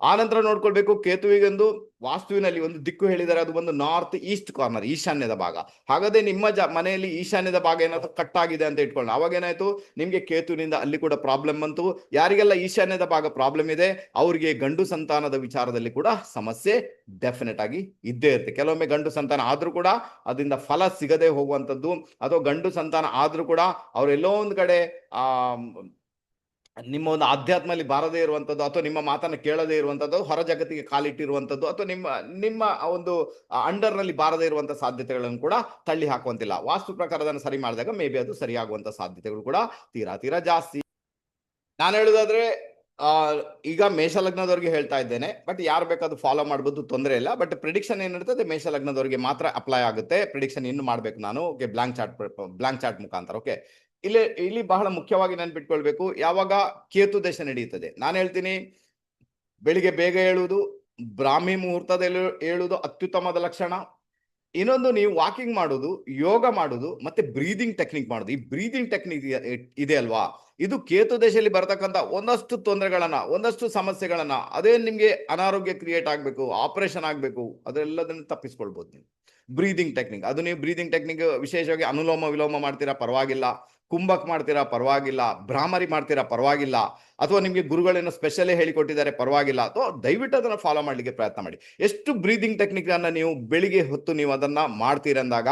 ಆನಂತರ ನೋಡ್ಕೊಳ್ಬೇಕು ಕೇತುವಿಗೊಂದು ವಾಸ್ತುವಿನಲ್ಲಿ ಒಂದು ದಿಕ್ಕು ಹೇಳಿದರೆ ಅದು ಒಂದು ನಾರ್ತ್ ಈಸ್ಟ್ ಕಾರ್ನರ್ ಈಶಾನ್ಯದ ಭಾಗ. ಹಾಗಾದ್ರೆ ನಿಮ್ಮ ಜ ಮನೆಯಲ್ಲಿ ಈಶಾನ್ಯದ ಭಾಗ ಏನಾದ್ರು ಕಟ್ ಆಗಿದೆ ಅಂತ ಇಟ್ಕೊಳ್ಳೋಣ. ಅವಾಗ ಏನಾಯ್ತು? ನಿಮ್ಗೆ ಕೇತುವಿನಿಂದ ಅಲ್ಲಿ ಕೂಡ ಪ್ರಾಬ್ಲಮ್ ಬಂತು. ಯಾರಿಗೆಲ್ಲ ಈಶಾನ್ಯದ ಭಾಗ ಪ್ರಾಬ್ಲಮ್ ಇದೆ? ಅವ್ರಿಗೆ ಗಂಡು ಸಂತಾನದ ವಿಚಾರದಲ್ಲಿ ಕೂಡ ಸಮಸ್ಯೆ ಡೆಫಿನೆಟ್ ಆಗಿ ಇದ್ದೇ ಇರುತ್ತೆ. ಕೆಲವೊಮ್ಮೆ ಗಂಡು ಸಂತಾನ ಆದ್ರೂ ಕೂಡ ಅದರಿಂದ ಫಲ ಸಿಗದೆ ಹೋಗುವಂಥದ್ದು. ಅಥವಾ ಗಂಡು ಸಂತಾನ ಆದ್ರೂ ಕೂಡ ಅವರೆಲ್ಲೋ ಒಂದು ಕಡೆ, ಆ ನಿಮ್ಮ ಒಂದು ಆಧ್ಯಾತ್ಮಲ್ಲಿ ಬಾರದೇ ಇರುವಂಥದ್ದು ಅಥವಾ ನಿಮ್ಮ ಮಾತನ್ನು ಕೇಳದೇ ಇರುವಂಥದ್ದು ಹೊರ ಜಗತ್ತಿಗೆ ಕಾಲಿಟ್ಟಿರುವಂಥದ್ದು ಅಥವಾ ನಿಮ್ಮ ನಿಮ್ಮ ಒಂದು ಅಂಡರ್ನಲ್ಲಿ ಬಾರದೇ ಇರುವಂಥ ಸಾಧ್ಯತೆಗಳನ್ನು ಕೂಡ ತಳ್ಳಿ ಹಾಕುವಂತಿಲ್ಲ. ವಾಸ್ತು ಪ್ರಕಾರ ಅದನ್ನು ಸರಿ ಮಾಡಿದಾಗ ಮೇ ಬಿ ಅದು ಸರಿಯಾಗುವಂಥ ಸಾಧ್ಯತೆಗಳು ಕೂಡ ತೀರಾ ತೀರಾ ಜಾಸ್ತಿ. ನಾನು ಹೇಳೋದಾದ್ರೆ, ಆ, ಈಗ ಮೇಷ ಲಗ್ನದವ್ರಿಗೆ ಹೇಳ್ತಾ ಇದ್ದೇನೆ. ಬಟ್ ಯಾರು ಬೇಕಾದ್ರೂ ಫಾಲೋ ಮಾಡ್ಬೋದು, ತೊಂದರೆ ಇಲ್ಲ. ಬಟ್ ಪ್ರಿಡಿಕ್ಷನ್ ಏನಿರ್ತದೆ ಮೇಷ ಲಗ್ನದವರಿಗೆ ಮಾತ್ರ ಅಪ್ಲೈ ಆಗುತ್ತೆ. ಪ್ರಿಡಿಕ್ಷನ್ ಇನ್ನು ಮಾಡ್ಬೇಕು ನಾನು. Okay blank chart blank chart ಮುಖಾಂತರ. ಓಕೆ ಇಲ್ಲಿ ಇಲ್ಲಿ ಬಹಳ ಮುಖ್ಯವಾಗಿ ನೆನ್ಪಿಟ್ಕೊಳ್ಬೇಕು ಯಾವಾಗ ಕೇತು ದಶೆ ನಡೆಯುತ್ತದೆ. ನಾನು ಹೇಳ್ತೀನಿ, ಬೆಳಿಗ್ಗೆ ಬೇಗ ಏಳುವುದು, ಬ್ರಾಹ್ಮಿ ಮುಹೂರ್ತದಲ್ಲಿ ಹೇಳುವುದು ಅತ್ಯುತ್ತಮದ ಲಕ್ಷಣ. ಇನ್ನೊಂದು ನೀವು ವಾಕಿಂಗ್ ಮಾಡುದು ಯೋಗ ಮಾಡುದು ಮತ್ತೆ ಬ್ರೀದಿಂಗ್ ಟೆಕ್ನಿಕ್ ಮಾಡೋದು ಈ ಬ್ರೀದಿಂಗ್ ಟೆಕ್ನಿಕ್ ಇದೆ ಅಲ್ವಾ? ಇದು ಕೇತು ದೇಶದಲ್ಲಿ ಬರತಕ್ಕಂತ ಒಂದಷ್ಟು ತೊಂದರೆಗಳನ್ನ, ಒಂದಷ್ಟು ಸಮಸ್ಯೆಗಳನ್ನ, ಅದೇ ನಿಮ್ಗೆ ಅನಾರೋಗ್ಯ ಕ್ರಿಯೇಟ್ ಆಗ್ಬೇಕು ಆಪರೇಷನ್ ಆಗ್ಬೇಕು, ಅದೆಲ್ಲದನ್ನು ತಪ್ಪಿಸ್ಕೊಳ್ಬಹುದು ನೀವು. ಬ್ರೀದಿಂಗ್ ಟೆಕ್ನಿಕ್ ಅದು ನೀವು ಬ್ರೀದಿಂಗ್ ಟೆಕ್ನಿಕ್ ವಿಶೇಷವಾಗಿ ಅನುಲೋಮ ವಿಲೋಮ ಮಾಡ್ತೀರಾ, ಪರವಾಗಿಲ್ಲ. ಕುಂಭಕ್ ಮಾಡ್ತೀರಾ ಪರವಾಗಿಲ್ಲ, ಭ್ರಾಮರಿ ಮಾಡ್ತೀರಾ ಪರವಾಗಿಲ್ಲ, ಅಥವಾ ನಿಮಗೆ ಗುರುಗಳೇನೋ ಸ್ಪೆಷಲಿ ಹೇಳಿಕೊಟ್ಟಿದ್ದಾರೆ ಪರವಾಗಿಲ್ಲ, ಅಥವಾ ದಯವಿಟ್ಟು ಅದನ್ನು ಫಾಲೋ ಮಾಡಲಿಕ್ಕೆ ಪ್ರಯತ್ನ ಮಾಡಿ. ಎಷ್ಟು ಬ್ರೀದಿಂಗ್ ಟೆಕ್ನಿಕ್ಗಳನ್ನು ನೀವು ಬೆಳಿಗ್ಗೆ ಹೊತ್ತು ನೀವು ಅದನ್ನು ಮಾಡ್ತೀರಂದಾಗ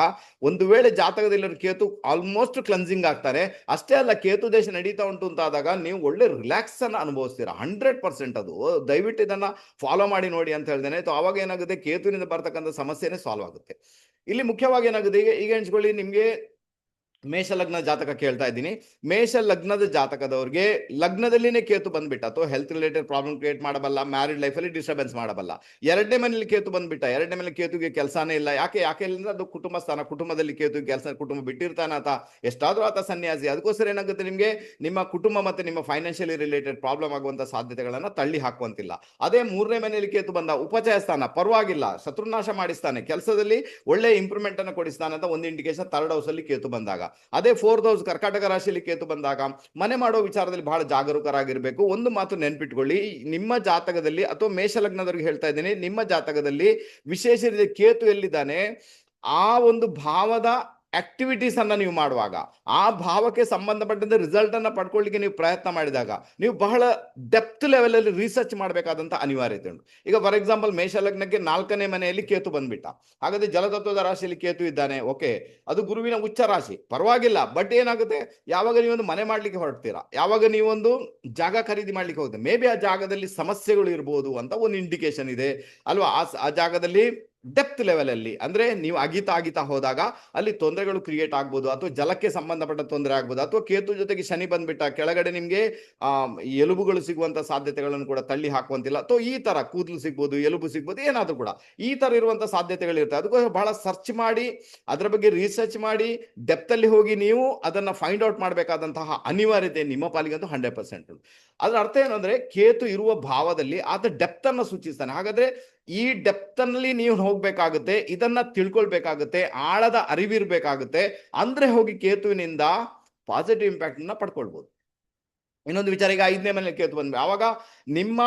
ಒಂದು ವೇಳೆ ಜಾತಕದಲ್ಲಿ ಕೇತು ಆಲ್ಮೋಸ್ಟ್ ಕ್ಲನ್ಸಿಂಗ್ ಆಗ್ತಾರೆ. ಅಷ್ಟೇ ಅಲ್ಲ, ಕೇತು ದೇಶ ನಡೀತಾ ಉಂಟು ಅಂತ ಆದಾಗ ನೀವು ಒಳ್ಳೆ ರಿಲ್ಯಾಕ್ಸ್ ಅನ್ನು ಅನುಭವಿಸ್ತೀರಾ. ಹಂಡ್ರೆಡ್ ಪರ್ಸೆಂಟ್ ಅದು. ದಯವಿಟ್ಟು ಇದನ್ನು ಫಾಲೋ ಮಾಡಿ ನೋಡಿ ಅಂತ ಹೇಳ್ದೇನೆ. ಸೊ ಅವಾಗ ಏನಾಗುತ್ತೆ? ಕೇತುವಿನಿಂದ ಬರ್ತಕ್ಕಂಥ ಸಮಸ್ಯೆನೇ ಸಾಲ್ವ್ ಆಗುತ್ತೆ. ಇಲ್ಲಿ ಮುಖ್ಯವಾಗಿ ಏನಾಗುತ್ತೆ? ಈಗ ಈಗ ಎಣಿಸ್ಕೊಳ್ಳಿ, ನಿಮ್ಗೆ ಮೇಷ ಲಗ್ನ ಜಾತಕ ಕೇಳ್ತಾ ಇದ್ದೀನಿ. ಮೇಷ ಲಗ್ನದ ಜಾತಕದವ್ರಿಗೆ ಲಗ್ನದಲ್ಲಿನೇ ಕೇತು ಬಂದ್ಬಿಟ್ಟ ಅಥವಾ ಹೆಲ್ತ್ ರಿಲೇಟೆಡ್ ಪ್ರಾಬ್ಲಮ್ ಕ್ರಿಯೇಟ್ ಮಾಡಬಲ್ಲ ಮ್ಯಾರಿಡ್ ಲೈಫಲ್ಲಿ ಡಿಸ್ಟರ್ಬೆನ್ಸ್ ಮಾಡಬಲ್ಲ. ಎರಡನೇ ಮನೇಲಿ ಕೇತು ಬಂದ್ಬಿಟ್ಟ, ಎರಡನೇ ಮನೇಲಿ ಕೇತುಗೆ ಕೆಲಸನೇ ಇಲ್ಲ. ಯಾಕೆ ಯಾಕೆ ಇಲ್ಲ ಅದು ಕುಟುಂಬ ಸ್ಥಾನ, ಕುಟುಂಬದಲ್ಲಿ ಕೇತು ಕೆಲಸ, ಕುಟುಂಬ ಬಿಟ್ಟಿರ್ತಾನ ಆತ ಎಷ್ಟಾದರೂ ಆತ ಸನ್ಯಾಸಿ. ಅದಕ್ಕೋಸ್ಕರ ಏನಾಗುತ್ತೆ ನಿಮಗೆ? ನಿಮ್ಮ ಕುಟುಂಬ ಮತ್ತೆ ನಿಮ್ಮ ಫೈನಾನ್ಷಿಯಲಿ ರಿಲೇಟೆಡ್ ಪ್ರಾಬ್ಲಮ್ ಆಗುವಂತ ಸಾಧ್ಯತೆಗಳನ್ನು ತಳ್ಳಿ ಹಾಕುವಂತಿಲ್ಲ. ಅದೇ ಮೂರನೇ ಮನೆಯಲ್ಲಿ ಕೇತು ಬಂದ ಉಪಚಯ ಸ್ಥಾನ, ಪರವಾಗಿಲ್ಲ, ಶತ್ರುನಾಶ ಮಾಡಿಸ್ತಾನೆ. ಕೆಲಸದಲ್ಲಿ ಒಳ್ಳೆ ಇಂಪ್ರೂವ್ಮೆಂಟ್ ಅನ್ನು ಕೊಡಿಸ್ತಾನೆ ಅಂತ ಒಂದು ಇಂಡಿಕೇಶನ್ ಥರ್ಡ್ ಹೌಸ್ ಅಲ್ಲಿ ಕೇತು ಬಂದಾಗ. ಅದೇ ಫೋರ್ತ್ ಹೌಸ್ ಕರ್ಕಾಟಕ ರಾಶಿಯಲ್ಲಿ ಕೇತು ಬಂದಾಗ ಮನೆ ಮಾಡೋ ವಿಚಾರದಲ್ಲಿ ಬಹಳ ಜಾಗರೂಕರಾಗಿರ್ಬೇಕು. ಒಂದು ಮಾತು ನೆನ್ಪಿಟ್ಕೊಳ್ಳಿ. ನಿಮ್ಮ ಜಾತಕದಲ್ಲಿ ಅಥವಾ ಮೇಷ ಲಗ್ನದವ್ರಿಗೆ ಹೇಳ್ತಾ ಇದ್ದೀನಿ. ನಿಮ್ಮ ಜಾತಕದಲ್ಲಿ ವಿಶೇಷ ರೀತಿಯ ಕೇತು ಎಲ್ಲಿದ್ದಾನೆ? ಆ ಒಂದು ಭಾವದ ಆಕ್ಟಿವಿಟೀಸ್ ಅನ್ನ ನೀವು ಮಾಡುವಾಗ, ಆ ಭಾವಕ್ಕೆ ಸಂಬಂಧಪಟ್ಟಂತೆ ರಿಸಲ್ಟ್ ಅನ್ನ ಪಡ್ಕೊಳ್ಳಿಕ್ಕೆ ನೀವು ಪ್ರಯತ್ನ ಮಾಡಿದಾಗ, ನೀವು ಬಹಳ ಡೆಪ್ತ್ ಲೆವೆಲ್ ಅಲ್ಲಿ ರಿಸರ್ಚ್ ಮಾಡಬೇಕಾದಂತ ಅನಿವಾರ್ಯತೆ ಉಂಟು. ಈಗ ಫಾರ್ ಎಕ್ಸಾಂಪಲ್ ಮೇಷ ಲಗ್ನಕ್ಕೆ ನಾಲ್ಕನೇ ಮನೆಯಲ್ಲಿ ಕೇತು ಬಂದ್ಬಿಟ್ಟ. ಹಾಗಾದ್ರೆ ಜಲತತ್ವದ ರಾಶಿಯಲ್ಲಿ ಕೇತು ಇದ್ದಾನೆ ಓಕೆ ಅದು ಗುರುವಿನ ಉಚ್ಚ ರಾಶಿ. ಪರವಾಗಿಲ್ಲ ಬಟ್ ಏನಾಗುತ್ತೆ? ಯಾವಾಗ ನೀವೊಂದು ಮನೆ ಮಾಡ್ಲಿಕ್ಕೆ ಹೊರಡ್ತೀರಾ? ಯಾವಾಗ ನೀವೊಂದು ಜಾಗ ಖರೀದಿ ಮಾಡ್ಲಿಕ್ಕೆ ಹೋಗುತ್ತೆ ಮೇ ಬಿ ಆ ಜಾಗದಲ್ಲಿ ಸಮಸ್ಯೆಗಳು ಇರ್ಬೋದು ಅಂತ ಒಂದು ಇಂಡಿಕೇಶನ್ ಇದೆ. ಅಲ್ವಾ? ಆ ಜಾಗದಲ್ಲಿ ಡೆಪ್ತ್ ಲೆವೆಲ್ ಅಲ್ಲಿ. ಅಂದ್ರೆ ನೀವು ಅಗಿತಾ ಅಗಿತಾ ಹೋದಾಗ ಅಲ್ಲಿ ತೊಂದರೆಗಳು ಕ್ರಿಯೇಟ್ ಆಗ್ಬೋದು, ಅಥವಾ ಜಲಕ್ಕೆ ಸಂಬಂಧಪಟ್ಟ ತೊಂದರೆ ಆಗ್ಬೋದು, ಅಥವಾ ಕೇತು ಜೊತೆಗೆ ಶನಿ ಬಂದ್ಬಿಟ್ಟ, ಕೆಳಗಡೆ ನಿಮ್ಗೆ, ಆ, ಎಲುಬುಗಳು ಸಿಗುವಂತ ಸಾಧ್ಯತೆಗಳನ್ನು ಕೂಡ ತಳ್ಳಿ ಹಾಕುವಂತಿಲ್ಲ. ಅಥವಾ ಈ ತರ ಕೂದಲು ಸಿಗ್ಬೋದು, ಎಲುಬು ಸಿಗ್ಬೋದು, ಏನಾದ್ರೂ ಕೂಡ. ಈ ತರ ಇರುವಂತ ಸಾಧ್ಯತೆಗಳು ಇರ್ತವೆ ಅದಕ್ಕೋಸ್ಕರ ಬಹಳ ಸರ್ಚ್ ಮಾಡಿ, ಅದರ ಬಗ್ಗೆ ರಿಸರ್ಚ್ ಮಾಡಿ ಡೆಪ್ತ್ ಅಲ್ಲಿ ಹೋಗಿ ನೀವು ಅದನ್ನ ಫೈಂಡ್ ಔಟ್ ಮಾಡಬೇಕಾದಂತಹ ಅನಿವಾರ್ಯತೆ ನಿಮ್ಮ ಪಾಲಿಗಂತೂ ಹಂಡ್ರೆಡ್ ಪರ್ಸೆಂಟ್ ಅದರ ಅರ್ಥ ಏನು ಅಂದ್ರೆ ಕೇತು ಇರುವ ಭಾವದಲ್ಲಿ ಆತ ಡೆಪ್ತ್ ಅನ್ನ ಸೂಚಿಸ್ತಾನೆ. ಹಾಗಾದ್ರೆ ಈ ಡೆಪ್ತ್ ಅಲ್ಲಿ ನೀವು ಹೋಗ್ಬೇಕಾಗುತ್ತೆ, ಇದನ್ನ ತಿಳ್ಕೊಳ್ಬೇಕಾಗುತ್ತೆ, ಆಳದ ಅರಿವಿರ್ಬೇಕಾಗುತ್ತೆ, ಅಂದ್ರೆ ಹೋಗಿ ಕೇತುವಿನಿಂದ ಪಾಸಿಟಿವ್ ಇಂಪ್ಯಾಕ್ಟ್ನ ಪಡ್ಕೊಳ್ಬಹುದು ಇನ್ನೊಂದು ವಿಚಾರ, ಈಗ ಐದನೇ ಮನೆಯಲ್ಲಿ ಕೇತು ಬಂದ್ವಿ. ಆವಾಗ ನಿಮ್ಮ